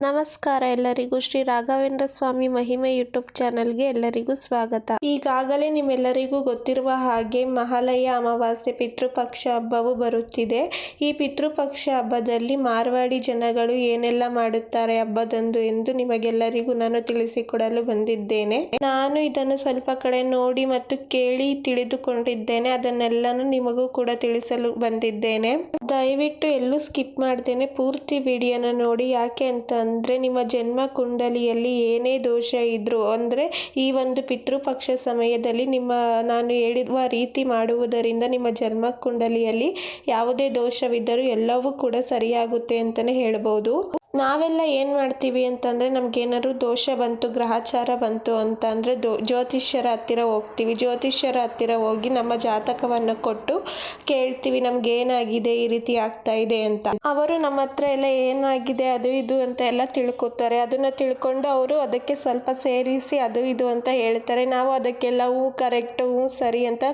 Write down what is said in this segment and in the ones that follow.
ನಮಸ್ಕಾರ, ಎಲ್ಲರಿಗೂ ಶ್ರೀ ರಾಘವೇಂದ್ರ ಸ್ವಾಮಿ ಮಹಿಮೆ ಯೂಟ್ಯೂಬ್ ಚಾನಲ್ಗೆ ಎಲ್ಲರಿಗೂ ಸ್ವಾಗತ. ಈಗಾಗಲೇ ನಿಮ್ಮೆಲ್ಲರಿಗೂ ಗೊತ್ತಿರುವ ಹಾಗೆ ಮಹಾಲಯ ಅಮಾವಾಸ್ಯೆ ಪಿತೃಪಕ್ಷ ಹಬ್ಬವು ಬರುತ್ತಿದೆ. ಈ ಪಿತೃಪಕ್ಷ ಹಬ್ಬದಲ್ಲಿ ಮಾರ್ವಾಡಿ ಜನಗಳು ಏನೆಲ್ಲ ಮಾಡುತ್ತಾರೆ ಹಬ್ಬದಂದು ಎಂದು ನಿಮಗೆಲ್ಲರಿಗೂ ನಾನು ತಿಳಿಸಿಕೊಡಲು ಬಂದಿದ್ದೇನೆ. ನಾನು ಇದನ್ನು ಸ್ವಲ್ಪ ಕಡೆ ನೋಡಿ ಮತ್ತು ಕೇಳಿ ತಿಳಿದುಕೊಂಡಿದ್ದೇನೆ. ಅದನ್ನೆಲ್ಲನೂ ನಿಮಗೂ ಕೂಡ ತಿಳಿಸಲು ಬಂದಿದ್ದೇನೆ. ದಯವಿಟ್ಟು ಎಲ್ಲೂ ಸ್ಕಿಪ್ ಮಾಡ್ದೇನೆ. ಪೂರ್ತಿ ವಿಡಿಯೋನ ನೋಡಿ ಯಾಕೆ ಅಂತ ಅಂದರೆ ನಿಮ್ಮ ಜನ್ಮ ಕುಂಡಲಿಯಲ್ಲಿ ಏನೇ ದೋಷ ಇದ್ರೂ, ಅಂದರೆ ಈ ಒಂದು ಪಿತೃಪಕ್ಷ ಸಮಯದಲ್ಲಿ ನಿಮ್ಮ, ನಾನು ಹೇಳಿರುವ ರೀತಿ ಮಾಡುವುದರಿಂದ ನಿಮ್ಮ ಜನ್ಮ ಕುಂಡಲಿಯಲ್ಲಿ ಯಾವುದೇ ದೋಷವಿದ್ದರೂ ಎಲ್ಲವೂ ಕೂಡ ಸರಿಯಾಗುತ್ತೆ ಅಂತಲೇ ಹೇಳ್ಬೋದು. ನಾವೆಲ್ಲ ಏನು ಮಾಡ್ತೀವಿ ಅಂತಂದರೆ ನಮಗೇನಾದ್ರು ದೋಷ ಬಂತು, ಗ್ರಹಚಾರ ಬಂತು ಅಂತ ಅಂದರೆ ದೋ, ಜ್ಯೋತಿಷ್ಯರ ಹತ್ತಿರ ಹೋಗ್ತೀವಿ. ಜ್ಯೋತಿಷ್ಯರ ಹತ್ತಿರ ಹೋಗಿ ನಮ್ಮ ಜಾತಕವನ್ನು ಕೊಟ್ಟು ಕೇಳ್ತೀವಿ ನಮ್ಗೆ ಏನಾಗಿದೆ, ಈ ರೀತಿ ಆಗ್ತಾ ಇದೆ ಅಂತ. ಅವರು ನಮ್ಮ ಹತ್ರ ಎಲ್ಲ ಏನಾಗಿದೆ, ಅದು ಇದು ಅಂತ ಎಲ್ಲ ತಿಳ್ಕೊತಾರೆ. ಅದನ್ನು ತಿಳ್ಕೊಂಡು ಅವರು ಅದಕ್ಕೆ ಸ್ವಲ್ಪ ಸೇರಿಸಿ ಅದು ಇದು ಅಂತ ಹೇಳ್ತಾರೆ. ನಾವು ಅದಕ್ಕೆಲ್ಲ ಹೂ ಕರೆಕ್ಟು ಹೂ ಸರಿ ಅಂತ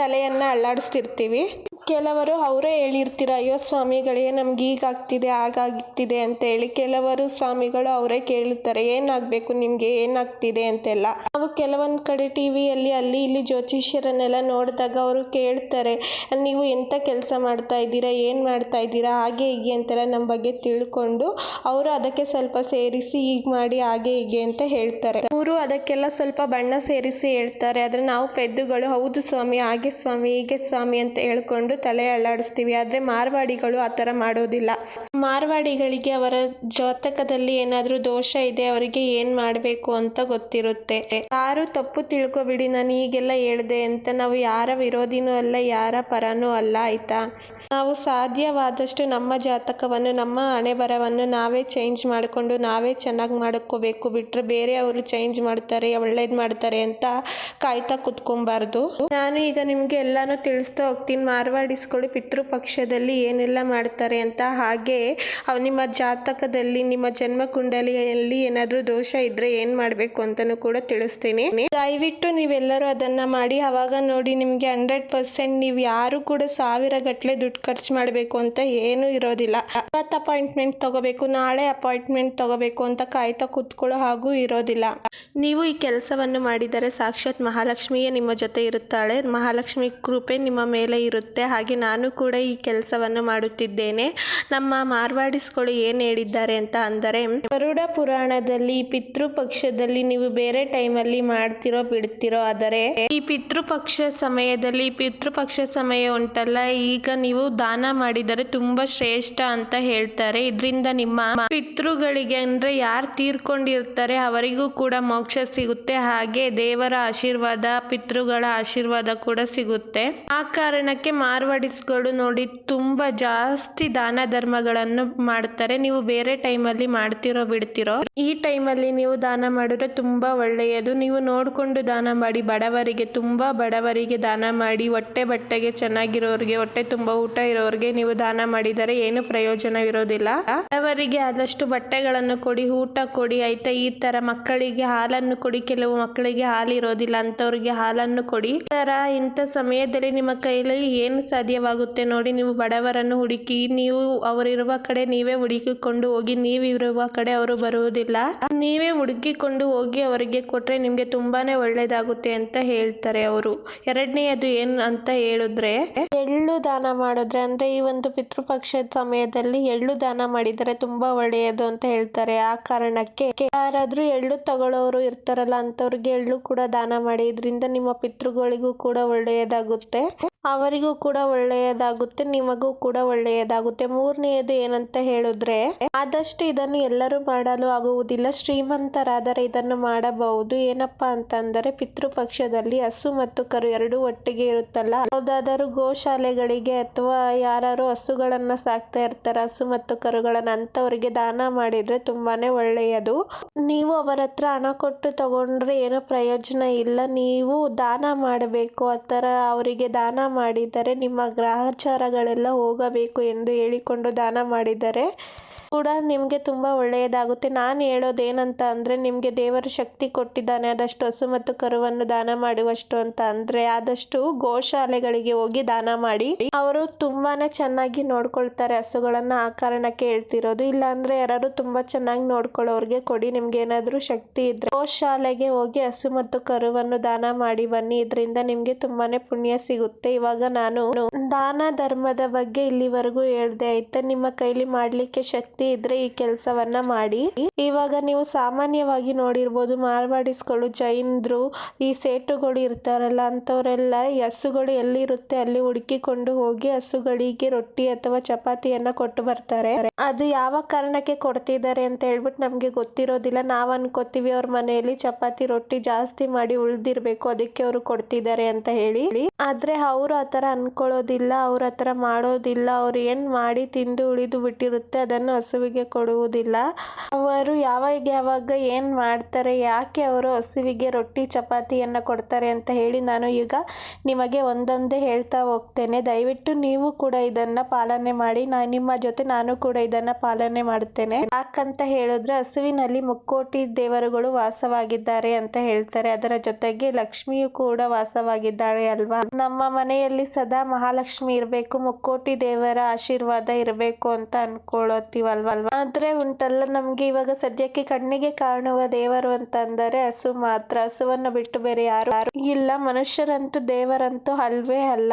ತಲೆಯನ್ನು ಅಳ್ಳಾಡಿಸ್ತಿರ್ತೀವಿ ಕೆಲವರು ಅವರೇ ಹೇಳಿರ್ತೀರ, ಅಯ್ಯೋ ಸ್ವಾಮಿಗಳಿಗೆ ನಮ್ಗೆ ಈಗಾಗ್ತಿದೆ ಹಾಗಾಗ್ತಿದೆ ಅಂತ ಹೇಳಿ ಕೆಲವರು ಸ್ವಾಮಿಗಳು ಅವರೇ ಕೇಳುತ್ತಾರೆ, ಏನಾಗಬೇಕು ನಿಮಗೆ, ಏನಾಗ್ತಿದೆ ಅಂತೆಲ್ಲ. ನಾವು ಕೆಲವೊಂದು ಕಡೆ ಟಿ ವಿಯಲ್ಲಿ, ಅಲ್ಲಿ ಇಲ್ಲಿ ಜ್ಯೋತಿಷ್ಯರನ್ನೆಲ್ಲ ನೋಡಿದಾಗ ಅವರು ಕೇಳ್ತಾರೆ, ನೀವು ಎಂಥ ಕೆಲಸ ಮಾಡ್ತಾ ಇದ್ದೀರಾ, ಏನು ಮಾಡ್ತಾ ಇದ್ದೀರಾ, ಹಾಗೆ ಹೀಗೆ ಅಂತೆಲ್ಲ ನಮ್ಮ ಬಗ್ಗೆ ತಿಳ್ಕೊಂಡು ಅವರು ಅದಕ್ಕೆ ಸ್ವಲ್ಪ ಸೇರಿಸಿ ಹೀಗೆ ಮಾಡಿ, ಹಾಗೆ ಹೀಗೆ ಅಂತ ಹೇಳ್ತಾರೆ. ಅವರು ಅದಕ್ಕೆಲ್ಲ ಸ್ವಲ್ಪ ಬಣ್ಣ ಸೇರಿಸಿ ಹೇಳ್ತಾರೆ, ಆದರೆ ನಾವು ಪೆದ್ದುಗಳು, ಹೌದು ಸ್ವಾಮಿ, ಹಾಗೆ ಸ್ವಾಮಿ, ಹೀಗೆ ಸ್ವಾಮಿ ಅಂತ ಹೇಳ್ಕೊಂಡು ತಲೆ ಅಲ್ಲಾಡಿಸ್ತೀವಿ, ಆದರೆ ಮಾರ್ವಾಡಿಗಳು ಆ ಥರ ಮಾಡೋದಿಲ್ಲ. ಮಾರ್ವಾಡಿಗಳಿಗೆ ಅವರ ಜಾತಕದಲ್ಲಿ ಏನಾದರೂ ದೋಷ ಇದೆ, ಅವರಿಗೆ ಏನು ಮಾಡಬೇಕು ಅಂತ ಗೊತ್ತಿರುತ್ತೆ. ಯಾರು ತಪ್ಪು ತಿಳ್ಕೊಬಿಡಿ ನಾನು ಈಗೆಲ್ಲ ಹೇಳ್ದೆ ಅಂತ ನಾವು ಯಾರ ವಿರೋಧಿನೂ ಅಲ್ಲ, ಯಾರ ಪರನೂ ಅಲ್ಲ, ಆಯಿತಾ? ನಾವು ಸಾಧ್ಯವಾದಷ್ಟು ನಮ್ಮ ಜಾತಕವನ್ನು, ನಮ್ಮ ಹಣೆ ಬರವನ್ನು ನಾವೇ ಚೇಂಜ್ ಮಾಡಿಕೊಂಡು, ನಾವೇ ಚೆನ್ನಾಗಿ ಮಾಡ್ಕೋಬೇಕು ಬಿಟ್ಟರೆ ಬೇರೆಯವರು ಚೇಂಜ್ ಮಾಡ್ತಾರೆ, ಒಳ್ಳೇದು ಮಾಡ್ತಾರೆ ಅಂತ ಕಾಯ್ತಾ ಕುತ್ಕೊಬಾರ್ದು. ನಾನು ಈಗ ನಿಮಗೆ ಎಲ್ಲಾನು ತಿಳಿಸ್ತಾ ಹೋಗ್ತೀನಿ, ಮಾರ್ವಾಡಿಸ್ಗಳು ಪಿತೃಪಕ್ಷದಲ್ಲಿ ಏನೆಲ್ಲ ಮಾಡ್ತಾರೆ ಅಂತ. ಹಾಗೆ ಅವ್ ನಿಮ್ಮ ಜಾತಕದಲ್ಲಿ, ನಿಮ್ಮ ಜನ್ಮ ಕುಂಡಲಿಯಲ್ಲಿ ಏನಾದರೂ ದೋಷ ಇದ್ರೆ ಏನು ಮಾಡಬೇಕು ಅಂತಲೂ ಕೂಡ ತಿಳಿಸ್ತೀನಿ. ದಯವಿಟ್ಟು ನೀವೆಲ್ಲರೂ ಅದನ್ನ ಮಾಡಿ, ಅವಾಗ ನೋಡಿ ನಿಮಗೆ ಹಂಡ್ರೆಡ್ ಪರ್ಸೆಂಟ್ ನೀವು ಯಾರು ಕೂಡ ಸಾವಿರ ಗಟ್ಟಲೆ ದುಡ್ಡು ಖರ್ಚು ಮಾಡಬೇಕು ಅಂತ ಏನೂ ಇರೋದಿಲ್ಲ. ಇವತ್ತು ಅಪಾಯಿಂಟ್ಮೆಂಟ್ ತಗೋಬೇಕು, ನಾಳೆ ಅಪಾಯಿಂಟ್ಮೆಂಟ್ ತಗೋಬೇಕು ಅಂತ ಕಾಯ್ತಾ ಕೂತ್ಕೊಳ್ಳೋ ಹಾಗೂ ಇರೋದಿಲ್ಲ. ನೀವು ಈ ಕೆಲಸವನ್ನು ಮಾಡಿದರೆ ಸಾಕ್ಷಾತ್ ಮಹಾಲಕ್ಷ್ಮಿಯೇ ನಿಮ್ಮ ಜೊತೆ ಇರುತ್ತಾಳೆ. ಮಹಾಲಕ್ಷ್ಮಿ ಕೃಪೆ ನಿಮ್ಮ ಮೇಲೆ ಇರುತ್ತೆ. ಹಾಗೆ ನಾನು ಕೂಡ ಈ ಕೆಲಸವನ್ನು ಮಾಡುತ್ತಿದ್ದೇನೆ. ನಮ್ಮ ಮಾರ್ವಾಡಿಸ್ಗಳು ಏನು ಹೇಳಿದ್ದಾರೆ ಅಂತ ಅಂದರೆ, ಗರುಡ ಪುರಾಣದಲ್ಲಿ ಪಿತೃಪಕ್ಷದಲ್ಲಿ ನೀವು ಬೇರೆ ಟೈಮಲ್ಲಿ ಮಾಡ್ತಿರೋ ಬಿಡ್ತಿರೋ, ಆದರೆ ಈ ಪಿತೃಪಕ್ಷ ಸಮಯದಲ್ಲಿ ಪಿತೃಪಕ್ಷ ಸಮಯ ಉಂಟಲ್ಲ, ಈಗ ನೀವು ದಾನ ಮಾಡಿದರೆ ತುಂಬಾ ಶ್ರೇಷ್ಠ ಅಂತ ಹೇಳ್ತಾರೆ. ಇದರಿಂದ ನಿಮ್ಮ ಪಿತೃಗಳಿಗೆ ಅಂದ್ರೆ ಯಾರು ತೀರ್ಕೊಂಡಿರ್ತಾರೆ ಅವರಿಗೂ ಕೂಡ ಮೋಕ್ಷ ಸಿಗುತ್ತೆ. ಹಾಗೆ ದೇವರ ಆಶೀರ್ವಾದ, ಪಿತೃಗಳ ಆಶೀರ್ವಾದ ಕೂಡ ಸಿಗುತ್ತೆ. ಆ ಕಾರಣಕ್ಕೆ ಮಾರ್ವಾಡಿಸ್ಗಳು ನೋಡಿ, ತುಂಬಾ ಜಾಸ್ತಿ ದಾನ ಧರ್ಮಗಳನ್ನು ಮಾಡ್ತಾರೆ. ನೀವು ಬೇರೆ ಟೈಮಲ್ಲಿ ಮಾಡ್ತಿರೋ ಬಿಡ್ತಿರೋ. ಈ ಟೈಮಲ್ಲಿ ನೀವು ದಾನ ಮಾಡಿದ್ರೆ ತುಂಬಾ ಒಳ್ಳೆಯದು. ನೀವು ನೋಡಿಕೊಂಡು ದಾನ ಮಾಡಿ, ಬಡವರಿಗೆ ತುಂಬಾ ಬಡವರಿಗೆ ದಾನ ಮಾಡಿ, ಹೊಟ್ಟೆ ಬಟ್ಟೆಗೆ ಚೆನ್ನಾಗಿರೋರಿಗೆ, ಹೊಟ್ಟೆ ತುಂಬಾ ಊಟ ಇರೋರಿಗೆ ನೀವು ದಾನ ಮಾಡಿದರೆ ಏನು ಪ್ರಯೋಜನ ಇರೋದಿಲ್ಲ ಬಡವರಿಗೆ ಆದಷ್ಟು ಬಟ್ಟೆಗಳನ್ನು ಕೊಡಿ, ಊಟ ಕೊಡಿ, ಆಯ್ತಾ? ಈ ತರ ಮಕ್ಕಳಿಗೆ ಹಾಲನ್ನು ಕೊಡಿ. ಕೆಲವು ಮಕ್ಕಳಿಗೆ ಹಾಲು ಇರೋದಿಲ್ಲ ಅಂತವ್ರಿಗೆ ಹಾಲನ್ನು ಕೊಡಿ. ತರ ಇಂಥ ಸಮಯದಲ್ಲಿ ನಿಮ್ಮ ಕೈಯಲ್ಲಿ ಏನು ಸಾಧ್ಯವಾಗುತ್ತೆ ನೋಡಿ. ನೀವು ಬಡವರನ್ನು ಹುಡುಕಿ, ನೀವು ಅವರಿರುವ ಕಡೆ ನೀವೇ ಹುಡುಕಿಕೊಂಡು ಹೋಗಿ ನೀವಿರುವ ಕಡೆ ಅವರು ಬರುವುದಿಲ್ಲ. ನೀವೇ ಹುಡುಕಿಕೊಂಡು ಹೋಗಿ ಅವರಿಗೆ ಕೊಟ್ಟರೆ ನಿಮಗೆ ತುಂಬಾನೇ ಒಳ್ಳೇದಾಗುತ್ತೆ ಅಂತ ಹೇಳ್ತಾರೆ ಅವರು. ಎರಡನೆಯದು ಏನು ಅಂತ ಹೇಳಿದ್ರೆ, ಎಳ್ಳು ದಾನ ಮಾಡಿದ್ರೆ, ಅಂದ್ರೆ ಈ ಒಂದು ಪಿತೃಪಕ್ಷದ ಸಮಯದಲ್ಲಿ ಎಳ್ಳು ದಾನ ಮಾಡಿದರೆ ತುಂಬಾ ಒಳ್ಳೆಯದು ಅಂತ ಹೇಳ್ತಾರೆ. ಆ ಕಾರಣಕ್ಕೆ ಯಾರಾದ್ರೂ ಎಳ್ಳು ತಗೊಳ್ಳೋರು ಇರ್ತಾರಲ್ಲ, ಅಂತವ್ರಿಗೆ ಎಳ್ಳು ಕೂಡ ದಾನ ಮಾಡಿ ಇದರಿಂದ ನಿಮ್ಮ ಪಿತೃಗಳಿಗೂ ಕೂಡ ಒಳ್ಳೆಯದಾಗುತ್ತೆ. ಅವರಿಗೂ ಕೂಡ ಒಳ್ಳೆಯದಾಗುತ್ತೆ, ನಿಮಗೂ ಕೂಡ ಒಳ್ಳೆಯದಾಗುತ್ತೆ. ಮೂರನೆಯದು ಏನಂತ ಹೇಳಿದ್ರೆ, ಆದಷ್ಟು ಇದನ್ನು ಎಲ್ಲರೂ ಮಾಡಲು ಆಗುವುದಿಲ್ಲ. ಶ್ರೀಮಂತರಾದರೆ ಇದನ್ನು ಮಾಡಬಹುದು. ಏನಪ್ಪಾ ಅಂತಂದರೆ, ಪಿತೃಪಕ್ಷದಲ್ಲಿ ಹಸು ಮತ್ತು ಕರು ಎರಡು ಒಟ್ಟಿಗೆ ಇರುತ್ತಲ್ಲ. ಯಾವುದಾದರೂ ಗೋಶಾಲೆಗಳಿಗೆ ಅಥವಾ ಯಾರು ಹಸುಗಳನ್ನ ಸಾಕ್ತಾ ಇರ್ತಾರೆ, ಹಸು ಮತ್ತು ಕರುಗಳನ್ನ ಅಂತವರಿಗೆ ದಾನ ಮಾಡಿದ್ರೆ ತುಂಬಾನೇ ಒಳ್ಳೆಯದು. ನೀವು ಅವರ ಹತ್ರ ಹಣ ಕೊಟ್ಟು ತಗೊಂಡ್ರೆ ಏನು ಪ್ರಯೋಜನ ಇಲ್ಲ. ನೀವು ದಾನ ಮಾಡಬೇಕು. ಆ ಥರ ಅವರಿಗೆ ದಾನ ಮಾಡಿದರೆ ನಿಮ್ಮ ಗ್ರಹಚಾರಗಳೆಲ್ಲ ಹೋಗಬೇಕು ಎಂದು ಹೇಳಿಕೊಂಡು ದಾನ ಮಾಡಿದರೆ ಕೂಡ ನಿಮಗೆ ತುಂಬಾ ಒಳ್ಳೆಯದಾಗುತ್ತೆ. ನಾನು ಹೇಳೋದೇನಂತ ಅಂದರೆ ನಿಮಗೆ ದೇವರು ಶಕ್ತಿ ಕೊಟ್ಟಿದ್ದಾನೆ. ಆದಷ್ಟು ಹಸು ಮತ್ತು ಕರುವನ್ನು ದಾನ ಮಾಡುವಷ್ಟು ಅಂತ ಅಂದರೆ ಆದಷ್ಟು ಗೋಶಾಲೆಗಳಿಗೆ ಹೋಗಿ ದಾನ ಮಾಡಿ. ಅವರು ತುಂಬಾನೇ ಚೆನ್ನಾಗಿ ನೋಡ್ಕೊಳ್ತಾರೆ ಹಸುಗಳನ್ನು. ಆ ಕಾರಣಕ್ಕೆ ಹೇಳ್ತಿರೋದು. ಇಲ್ಲ ಯಾರು ತುಂಬಾ ಚೆನ್ನಾಗಿ ನೋಡ್ಕೊಳ್ಳೋರಿಗೆ ಕೊಡಿ. ನಿಮ್ಗೆ ಏನಾದರೂ ಶಕ್ತಿ ಇದ್ರೆ ಗೋಶಾಲೆಗೆ ಹೋಗಿ ಹಸು ಮತ್ತು ಕರುವನ್ನು ದಾನ ಮಾಡಿ ಬನ್ನಿ. ಇದರಿಂದ ನಿಮ್ಗೆ ತುಂಬಾನೇ ಪುಣ್ಯ ಸಿಗುತ್ತೆ. ಇವಾಗ ನಾನು ದಾನ ಧರ್ಮದ ಬಗ್ಗೆ ಇಲ್ಲಿವರೆಗೂ ಹೇಳ್ದೆ ಆಯ್ತಾ ನಿಮ್ಮ ಕೈಲಿ ಮಾಡ್ಲಿಕ್ಕೆ ಶಕ್ತಿ ಇದ್ರೆ ಈ ಕೆಲಸವನ್ನ ಮಾಡಿ. ಇವಾಗ ನೀವು ಸಾಮಾನ್ಯವಾಗಿ ನೋಡಿರ್ಬೋದು ಮಾರ್ವಾಡಿಸ್ಗಳು, ಜೈನ್ರು, ಈ ಸೇಟುಗಳು ಇರ್ತಾರಲ್ಲ ಅಂತವರೆಲ್ಲ ಈ ಹಸುಗಳು ಎಲ್ಲಿರುತ್ತೆ ಅಲ್ಲಿ ಹುಡುಕಿಕೊಂಡು ಹೋಗಿ ಹಸುಗಳಿಗೆ ರೊಟ್ಟಿ ಅಥವಾ ಚಪಾತಿಯನ್ನ ಕೊಟ್ಟು ಬರ್ತಾರೆ. ಅದು ಯಾವ ಕಾರಣಕ್ಕೆ ಕೊಡ್ತಿದ್ದಾರೆ ಅಂತ ಹೇಳ್ಬಿಟ್ಟು ನಮ್ಗೆ ಗೊತ್ತಿರೋದಿಲ್ಲ. ನಾವ್ ಅನ್ಕೋತೀವಿ ಅವ್ರ ಮನೆಯಲ್ಲಿ ಚಪಾತಿ, ರೊಟ್ಟಿ ಜಾಸ್ತಿ ಮಾಡಿ ಉಳ್ದಿರ್ಬೇಕು, ಅದಕ್ಕೆ ಅವರು ಕೊಡ್ತಿದ್ದಾರೆ ಅಂತ ಹೇಳಿ. ಆದ್ರೆ ಅವ್ರು ಆತರ ಅನ್ಕೊಳ್ಳೋದಿಲ್ಲ, ಅವ್ರ ಹತ್ರ ಮಾಡೋದಿಲ್ಲ, ಅವ್ರು ಏನ್ ಮಾಡಿ ತಿಂದು ಉಳಿದು ಬಿಟ್ಟಿರುತ್ತೆ, ಅದನ್ನು ಹಸುವಿಗೆ ಕೊಡುವುದಿಲ್ಲ. ಅವರು ಯಾವಾಗ ಯಾವಾಗ ಏನ್ ಮಾಡ್ತಾರೆ, ಯಾಕೆ ಅವರು ಹಸುವಿಗೆ ರೊಟ್ಟಿ, ಚಪಾತಿಯನ್ನ ಕೊಡ್ತಾರೆ ಅಂತ ಹೇಳಿ ನಾನು ಈಗ ನಿಮಗೆ ಒಂದೊಂದೇ ಹೇಳ್ತಾ ಹೋಗ್ತೇನೆ. ದಯವಿಟ್ಟು ನೀವು ಕೂಡ ಇದನ್ನ ಪಾಲನೆ ಮಾಡಿ, ನಾ ನಿಮ್ಮ ಜೊತೆ ನಾನು ಕೂಡ ಇದನ್ನ ಪಾಲನೆ ಮಾಡುತ್ತೇನೆ ಯಾಕಂತ ಹೇಳಿದ್ರೆ ಹಸುವಿನಲ್ಲಿ ಮುಕ್ಕೋಟಿ ದೇವರುಗಳು ವಾಸವಾಗಿದ್ದಾರೆ ಅಂತ ಹೇಳ್ತಾರೆ. ಅದರ ಜೊತೆಗೆ ಲಕ್ಷ್ಮಿಯು ಕೂಡ ವಾಸವಾಗಿದ್ದಾಳೆ ಅಲ್ವಾ? ನಮ್ಮ ಮನೆಯಲ್ಲಿ ಸದಾ ಮಹಾಲಕ್ಷ್ಮಿ ಇರಬೇಕು, ಮುಕ್ಕೋಟಿ ದೇವರ ಆಶೀರ್ವಾದ ಇರಬೇಕು ಅಂತ ಅನ್ಕೊಳ್ಳೋತೀವಲ್ವಾ ಆದ್ರೆ ಉಂಟಲ್ಲ ನಮ್ಗೆ ಇವಾಗ ಸದ್ಯಕ್ಕೆ ಕಣ್ಣಿಗೆ ಕಾಣುವ ದೇವರು ಅಂತ ಅಂದರೆ ಹಸು ಮಾತ್ರ. ಹಸುವನ್ನು ಬಿಟ್ಟು ಬೇರೆ ಯಾರು ಯಾರು ಇಲ್ಲ. ಮನುಷ್ಯರಂತೂ ದೇವರಂತೂ ಅಲ್ವೇ ಅಲ್ಲ.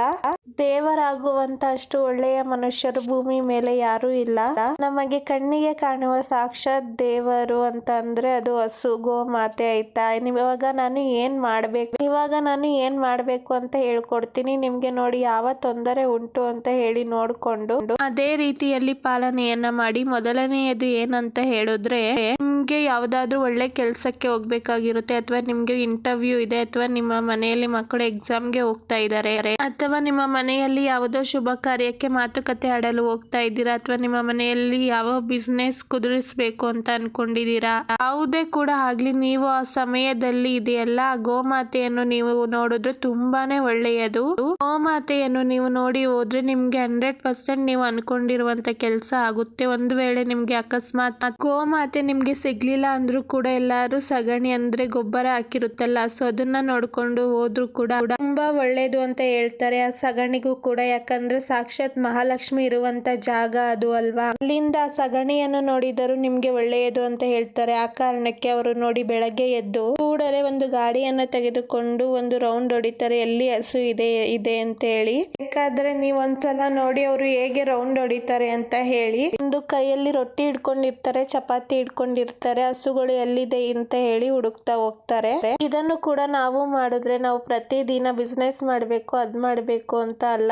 ದೇವರಾಗುವಂತ ಅಷ್ಟು ಒಳ್ಳೆಯ ಮನುಷ್ಯರು ಭೂಮಿ ಮೇಲೆ ಯಾರು ಇಲ್ಲ. ನಮಗೆ ಕಣ್ಣಿಗೆ ಕಾಣುವ ಸಾಕ್ಷಾತ್ ದೇವರು ಅಂತ ಅಂದ್ರೆ ಅದು ಹಸು ಗೋಮಾತೆ ಆಯ್ತಾ? ಇವಾಗ ನಾನು ಏನ್ ಮಾಡ್ಬೇಕು? ಇವಾಗ ನಾನು ಏನ್ ಮಾಡ್ಬೇಕು ಅಂತ ಹೇಳ್ಕೊಡ್ತೀನಿ. ನಿಮ್ಗೆ ನೋಡಿ ಯಾವ ತೊಂದರೆ ಉಂಟು ಅಂತ ಹೇಳಿ ನೋಡ್ಕೊಂಡು ಅದೇ ರೀತಿಯಲ್ಲಿ ಪಾಲನೆಯನ್ನ ಮಾಡಿ ಮೊದಲನೆಯದು ಏನಂತ ಹೇಳಿದ್ರೆ, ನಿಮ್ಗೆ ಯಾವ್ದಾದ್ರು ಒಳ್ಳೆ ಕೆಲ್ಸಕ್ಕೆ ಹೋಗ್ಬೇಕಾಗಿರುತ್ತೆ, ಅಥವಾ ನಿಮ್ಗೆ ಇಂಟರ್ವ್ಯೂ ಇದೆ, ಅಥವಾ ನಿಮ್ಮ ಮನೆಯಲ್ಲಿ ಮಕ್ಕಳು ಎಕ್ಸಾಮ್ಗೆ ಹೋಗ್ತಾ ಇದ್ದಾರೆ, ಅಥವಾ ನಿಮ್ಮ ಮನೆಯಲ್ಲಿ ಯಾವುದೋ ಶುಭ ಕಾರ್ಯಕ್ಕೆ ಮಾತುಕತೆ ಆಡಲು ಹೋಗ್ತಾ ಇದ್ದೀರಾ, ಅಥವಾ ನಿಮ್ಮ ಮನೆಯಲ್ಲಿ ಯಾವ ಬಿಸ್ನೆಸ್ ಕುದುರಿಸ್ಬೇಕು ಅಂತ ಅನ್ಕೊಂಡಿದೀರಾ ಯಾವುದೇ ಕೂಡ ಆಗ್ಲಿ ನೀವು ಆ ಸಮಯದಲ್ಲಿ ಇದೆಯಲ್ಲ ಗೋಮಾತೆಯನ್ನು ನೀವು ನೋಡಿದ್ರೆ ತುಂಬಾನೇ ಒಳ್ಳೆಯದು. ಗೋಮಾತೆಯನ್ನು ನೀವು ನೋಡಿ ಹೋದ್ರೆ ನಿಮ್ಗೆ ಹಂಡ್ರೆಡ್ ಪರ್ಸೆಂಟ್ ನೀವು ಅನ್ಕೊಂಡಿರುವಂತ ಕೆಲಸ ಆಗುತ್ತೆ. ಒಂದು ವೇಳೆ ನಿಮ್ಗೆ ಅಕಸ್ಮಾತ್ ಗೋಮಾತೆ ನಿಮ್ಗೆ ಸಿಗ್ಲಿಲ್ಲ ಅಂದ್ರೂ ಕೂಡ ಎಲ್ಲಾರು ಸಗಣಿ ಅಂದ್ರೆ ಗೊಬ್ಬರ ಹಾಕಿರುತ್ತಲ್ಲ ಸೊ ಅದನ್ನ ನೋಡ್ಕೊಂಡು ಹೋದ್ರು ಕೂಡ ತುಂಬಾ ಒಳ್ಳೇದು ಅಂತ ಹೇಳ್ತಾರೆ. ಆ ಸಗಣಿಗೂ ಕೂಡ ಯಾಕಂದ್ರೆ ಸಾಕ್ಷಾತ್ ಮಹಾಲಕ್ಷ್ಮಿ ಇರುವಂತ ಜಾಗ ಅದು ಅಲ್ವಾ? ಅಲ್ಲಿಂದ ಆ ಸಗಣಿಯನ್ನು ನೋಡಿದರೂ ನಿಮ್ಗೆ ಒಳ್ಳೆಯದು ಅಂತ ಹೇಳ್ತಾರೆ. ಆ ಕಾರಣಕ್ಕೆ ಅವರು ನೋಡಿ ಬೆಳಗ್ಗೆ ಎದ್ದು ಕೂಡಲೇ ಒಂದು ಗಾಡಿಯನ್ನ ತೆಗೆದುಕೊಂಡು ಒಂದು ರೌಂಡ್ ಹೊಡಿತಾರೆ. ಎಲ್ಲಿ ಹಸು ಇದೆ ಇದೆ ಅಂತ ಹೇಳಿ. ಬೇಕಾದ್ರೆ ನೀವ್ ಒಂದ್ಸಲ ನೋಡಿ ಅವರು ಹೇಗೆ ರೌಂಡ್ ಹೊಡಿತಾರೆ ಅಂತ ಹೇಳಿ. ಒಂದು ಕೈಯಲ್ಲಿ ರೊಟ್ಟಿ ಹಿಡ್ಕೊಂಡಿರ್ತಾರೆ, ಚಪಾತಿ ಹಿಡ್ಕೊಂಡಿರ್ತಾರೆ, ಹಸುಗಳು ಎಲ್ಲಿದೆ ಅಂತ ಹೇಳಿ ಹುಡುಕ್ತಾ ಹೋಗ್ತಾರೆ. ಇದನ್ನು ಕೂಡ ನಾವು ಮಾಡಿದ್ರೆ ನಾವು ಪ್ರತಿದಿನ ಬಿಸ್ನೆಸ್ ಮಾಡ್ಬೇಕು, ಅದ್ ಮಾಡ್ಬೇಕು ಅಂತ ಅಲ್ಲ.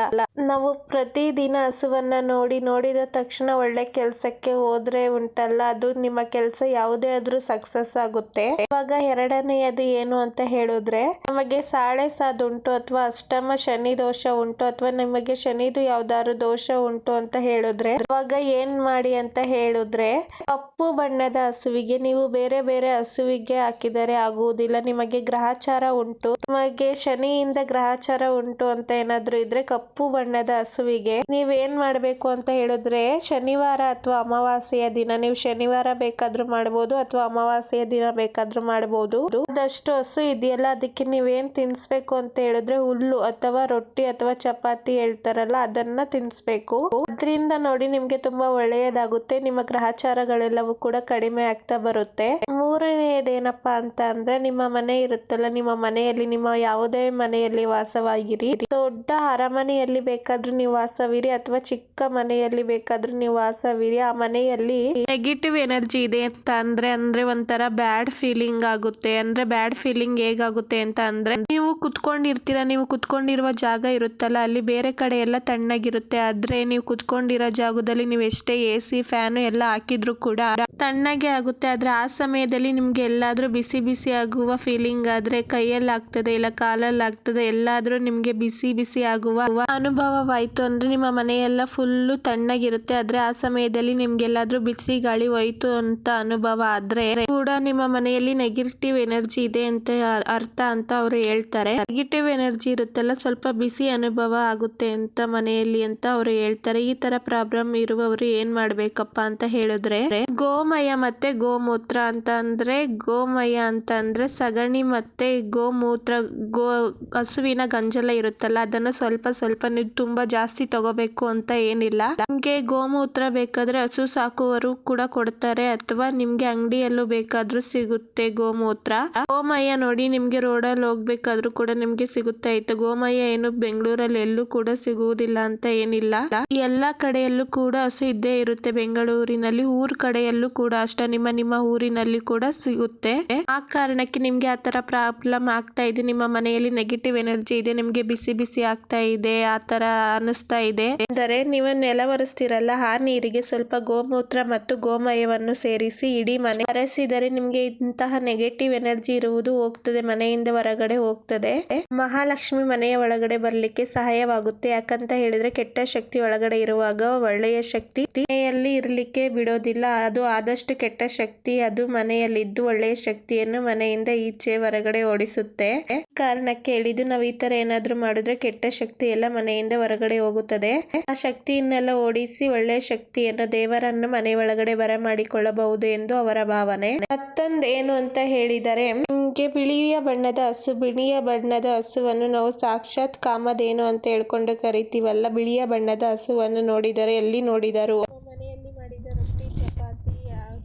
ನಾವು ಪ್ರತಿದಿನ ಹಸುವನ್ನ ನೋಡಿ, ನೋಡಿದ ತಕ್ಷಣ ಒಳ್ಳೆ ಕೆಲ್ಸಕ್ಕೆ ಹೋದ್ರೆ ಉಂಟಲ್ಲ, ಅದು ನಿಮ್ಮ ಕೆಲಸ ಯಾವುದೇ ಆದ್ರೂ ಸಕ್ಸಸ್ ಆಗುತ್ತೆ. ಇವಾಗ ಎರಡನೆಯದು ಏನು ಅಂತ ಹೇಳಿದ್ರೆ, ನಮಗೆ ಸಾಳೆ ಉಂಟು ಅಥವಾ ಅಷ್ಟಮ ಶನಿ ದೋಷ ಉಂಟು ಅಥವಾ ನಿಮಗೆ ಶನಿದು ಯಾವ್ದಾದ್ರು ದೋಷ ಉಂಟು ಅಂತ ಹೇಳಿದ್ರೆ ಅವಾಗ ಏನ್ ಮಾಡಿ ಅಂತ ಹೇಳಿದ್ರೆ, ಕಪ್ಪು ಬಣ್ಣದ ಹಸುವಿಗೆ ನೀವು ಬೇರೆ ಬೇರೆ ಹಸುವಿಗೆ ಹಾಕಿದರೆ ಆಗುವುದಿಲ್ಲ. ನಿಮಗೆ ಗ್ರಹಚಾರ ಉಂಟು. ನಿಮಗೆ ಶನಿಯಿಂದ ಗ್ರಹಚಾರ ಉಂಟು ಅಂತ ಏನಾದ್ರು ಇದ್ರೆ ಕಪ್ಪು ಬಣ್ಣದ ಹಸುವಿಗೆ ನೀವೇನ್ ಮಾಡ್ಬೇಕು ಅಂತ ಹೇಳಿದ್ರೆ, ಶನಿವಾರ ಅಥವಾ ಅಮಾವಾಸ್ಯೆಯ ದಿನ ನೀವು ಶನಿವಾರ ಬೇಕಾದ್ರೂ ಮಾಡಬಹುದು ಅಥವಾ ಅಮಾವಾಸ್ಯೆಯ ದಿನ ಬೇಕಾದ್ರೂ ಮಾಡಬಹುದು ಅದಷ್ಟು ಹಸು ಇದೆಯಲ್ಲ, ಅದಕ್ಕೆ ನೀವೇನ್ ತಿನ್ಸ್ಬೇಕು ಅಂತ ಹೇಳಿದ್ರೆ ಹುಲ್ಲು ಅಥವಾ ರೊಟ್ಟಿ ಅಥವಾ ಚಪಾತಿ ಹೇಳ್ತಾರಲ್ಲ, ಅದನ್ನ ತಿನ್ಸ್ಬೇಕು. ಅದರಿಂದ ನೋಡಿ ನಿಮ್ಗೆ ತುಂಬಾ ಒಳ್ಳೆಯದಾಗುತ್ತೆ. ನಿಮ್ಮ ಗ್ರಹಚಾರಗಳೆಲ್ಲವೂ ಕೂಡ ಕಡಿಮೆ ಆಗ್ತಾ ಬರುತ್ತೆ. ಮೂರನೆಯದೇನಪ್ಪ ಅಂತ ಅಂದ್ರೆ, ನಿಮ್ಮ ಮನೆ ಇರುತ್ತಲ್ಲ, ನಿಮ್ಮ ಮನೆಯಲ್ಲಿ, ನಿಮ್ಮ ಯಾವುದೇ ಮನೆಯಲ್ಲಿ ವಾಸವಾಗಿರಿ. ದೊಡ್ಡ ಅರಮನೆಯಲ್ಲಿ ಬೇಕಾದ್ರೂ ನೀವು ವಾಸವಿರಿ, ಅಥವಾ ಚಿಕ್ಕ ಮನೆಯಲ್ಲಿ ಬೇಕಾದ್ರೂ ನೀವು ವಾಸವಿರಿ. ಆ ಮನೆಯಲ್ಲಿ ನೆಗೆಟಿವ್ ಎನರ್ಜಿ ಇದೆ ಅಂತ ಅಂದ್ರೆ ಅಂದ್ರೆ ಒಂಥರ ಬ್ಯಾಡ್ ಫೀಲಿಂಗ್ ಆಗುತ್ತೆ. ಅಂದ್ರೆ ಬ್ಯಾಡ್ ಫೀಲಿಂಗ್ ಹೇಗಾಗುತ್ತೆ ಅಂತ ಅಂದ್ರೆ, ನೀವು ಕುತ್ಕೊಂಡಿರ್ತೀರಾ, ನೀವು ಕುತ್ಕೊಂಡಿರುವ ಜಾಗ ಇರುತ್ತಲ್ಲ, ಅಲ್ಲಿ ಬೇರೆ ಕಡೆ ಎಲ್ಲ ತಣ್ಣಗಿರುತ್ತೆ. ಆದ್ರೆ ನೀವು ಕುತ್ಕೊಂಡಿರೋ ಜಾಗದಲ್ಲಿ ನೀವು ಎಷ್ಟೇ ಎ ಸಿ ಫ್ಯಾನು ಎಲ್ಲ ಹಾಕಿದ್ರು ಕೂಡ ತಣ್ಣಗೆ ಆಗುತ್ತೆ. ಆದರೆ ಆ ಸಮಯದಲ್ಲಿ ನಿಮಗೆ ಎಲ್ಲಾದರೂ ಬಿಸಿ ಬಿಸಿ ಆಗುವ ಫೀಲಿಂಗ್ ಆದರೆ ಕೈಯಲ್ಲಿ ಆಗ್ತದೆ ಇಲ್ಲ ಕಾಲಲ್ಲಿ ಆಗ್ತದೆ ಎಲ್ಲಾದರೂ ನಿಮಗೆ ಬಿಸಿ ಬಿಸಿ ಆಗುವ ಅನುಭವವಾಯಿತು. ಅಂದರೆ ನಿಮ್ಮ ಮನೆಯೆಲ್ಲ ಫುಲ್ಲು ತಣ್ಣಗಿರುತ್ತೆ. ಆದರೆ ಆ ಸಮಯದಲ್ಲಿ ನಿಮ್ಗೆಲ್ಲಾದ್ರೂ ಬಿಸಿ ಗಾಳಿ ಹೋಯಿತು ಅಂತ ಅನುಭವ ಆದರೆ ಕೂಡ ನಿಮ್ಮ ಮನೆಯಲ್ಲಿ ನೆಗೆಟಿವ್ ಎನರ್ಜಿ ಇದೆ ಅಂತ ಅರ್ಥ ಅಂತ ಅವರು ಹೇಳ್ತಾರೆ. ನೆಗೆಟಿವ್ ಎನರ್ಜಿ ಇರುತ್ತಲ್ಲ, ಸ್ವಲ್ಪ ಬಿಸಿ ಅನುಭವ ಆಗುತ್ತೆ ಅಂತ ಮನೆಯಲ್ಲಿ ಅಂತ ಅವರು ಹೇಳ್ತಾರೆ. ಈ ತರ ಪ್ರಾಬ್ಲಮ್ ಇರುವವರು ಏನ್ ಮಾಡ್ಬೇಕಪ್ಪ ಅಂತ ಹೇಳಿದ್ರೆ, ಗೋಮಯ ಮತ್ತೆ ಗೋಮೂತ್ರ ಅಂತ ಅಂದ್ರೆ, ಗೋಮಯ ಅಂತ ಅಂದ್ರೆ ಸಗಣಿ ಮತ್ತೆ ಗೋಮೂತ್ರ, ಗೋ ಹಸುವಿನ ಗಂಜಲ ಇರುತ್ತಲ್ಲ, ಅದನ್ನ ಸ್ವಲ್ಪ ಸ್ವಲ್ಪ ನೀವು ತುಂಬಾ ಜಾಸ್ತಿ ತಗೋಬೇಕು ಅಂತ ಏನಿಲ್ಲ. ನಿಮ್ಗೆ ಗೋಮೂತ್ರ ಬೇಕಾದ್ರೆ ಹಸು ಸಾಕುವರು ಕೂಡ ಕೊಡ್ತಾರೆ, ಅಥವಾ ನಿಮ್ಗೆ ಅಂಗಡಿಯಲ್ಲೂ ಬೇಕಾದ್ರೂ ಸಿಗುತ್ತೆ ಗೋಮೂತ್ರ. ಗೋಮಯ ನೋಡಿ ನಿಮ್ಗೆ ರೋಡಲ್ಲಿ ಹೋಗ್ಬೇಕಾದ್ರೂ ಕೂಡ ನಿಮ್ಗೆ ಸಿಗುತ್ತೆ. ಇತ್ತು ಗೋಮಯ ಏನು ಬೆಂಗಳೂರಲ್ಲಿ ಎಲ್ಲೂ ಕೂಡ ಸಿಗುವುದಿಲ್ಲ ಅಂತ ಏನಿಲ್ಲ. ಎಲ್ಲಾ ಕಡೆಯಲ್ಲೂ ಕೂಡ ಹಸು ಇದ್ದೇ ಇರುತ್ತೆ ಬೆಂಗಳೂರಿನಲ್ಲಿ ಊರ್ ಕಡೆಯಲ್ಲೂ ಕೂಡ ಅಷ್ಟೇ, ನಿಮ್ಮ ನಿಮ್ಮ ಊರಿನಲ್ಲಿ ಕೂಡ ಸಿಗುತ್ತೆ. ಆ ಕಾರಣಕ್ಕೆ ನಿಮ್ಗೆ ಆ ತರ ಪ್ರಾಬ್ಲಮ್ ಆಗ್ತಾ ಇದೆ. ನಿಮ್ಮ ಮನೆಯಲ್ಲಿ ನೆಗೆಟಿವ್ ಎನರ್ಜಿ ಇದೆ, ನಿಮ್ಗೆ ಬಿಸಿ ಬಿಸಿ ಆಗ್ತಾ ಇದೆ, ಆ ತರ ಅನಿಸ್ತಾ ಇದೆ. ಅಂದರೆ ನೀವು ನೆಲ ಒರೆಸ್ತಿರಲ್ಲ ಆ ನೀರಿಗೆ ಸ್ವಲ್ಪ ಗೋಮೂತ್ರ ಮತ್ತು ಗೋಮಯವನ್ನು ಸೇರಿಸಿ ಇಡೀ ಮನೆ ಒರೆಸಿದರೆ ನಿಮ್ಗೆ ಇಂತಹ ನೆಗೆಟಿವ್ ಎನರ್ಜಿ ಇರುವುದು ಹೋಗ್ತದೆ, ಮನೆಯಿಂದ ಹೊರಗಡೆ ಹೋಗ್ತದೆ. ಮಹಾಲಕ್ಷ್ಮಿ ಮನೆಯ ಒಳಗಡೆ ಬರ್ಲಿಕ್ಕೆ ಸಹಾಯವಾಗುತ್ತೆ. ಯಾಕಂತ ಹೇಳಿದ್ರೆ ಕೆಟ್ಟ ಶಕ್ತಿ ಒಳಗಡೆ ಇರುವಾಗ ಒಳ್ಳೆಯ ಶಕ್ತಿ ಮನೆಯಲ್ಲಿ ಇರ್ಲಿಕ್ಕೆ ಬಿಡೋದಿಲ್ಲ. ಅದು ಆದಷ್ಟು ಕೆಟ್ಟ ಶಕ್ತಿ, ಅದು ಮನೆಯಲ್ಲಿದ್ದು ಒಳ್ಳೆಯ ಶಕ್ತಿಯನ್ನು ಮನೆಯಿಂದ ಈಚೆ ಹೊರಗಡೆ ಓಡಿಸುತ್ತೆ. ಕಾರಣಕ್ಕೆ ಹೇಳಿದ್ದು ನಾವು ಈ ತರ ಏನಾದ್ರೂ ಮಾಡಿದ್ರೆ ಕೆಟ್ಟ ಶಕ್ತಿ ಎಲ್ಲ ಮನೆಯಿಂದ ಹೊರಗಡೆ ಹೋಗುತ್ತದೆ. ಆ ಶಕ್ತಿಯನ್ನೆಲ್ಲ ಓಡಿಸಿ ಒಳ್ಳೆಯ ಶಕ್ತಿಯನ್ನು ದೇವರನ್ನು ಮನೆ ಒಳಗಡೆ ಬರಮಾಡಿಕೊಳ್ಳಬಹುದು ಎಂದು ಅವರ ಭಾವನೆ. ಮತ್ತೊಂದು ಏನು ಅಂತ ಹೇಳಿದರೆ, ನಿಮ್ಗೆ ಬಿಳಿಯ ಬಣ್ಣದ ಹಸು, ಬಿಳಿಯ ಬಣ್ಣದ ಹಸುವನ್ನು ನಾವು ಸಾಕ್ಷಾತ್ ಕಾಮಧೇನು ಅಂತ ಹೇಳ್ಕೊಂಡು ಕರಿತೀವಲ್ಲ, ಬಿಳಿಯ ಬಣ್ಣದ ಹಸುವನ್ನು ನೋಡಿದರೆ ಎಲ್ಲಿ ನೋಡಿದರು ಮನೆಯಲ್ಲಿ ಮಾಡಿದ ರೊಟ್ಟಿ ಚಪಾತಿ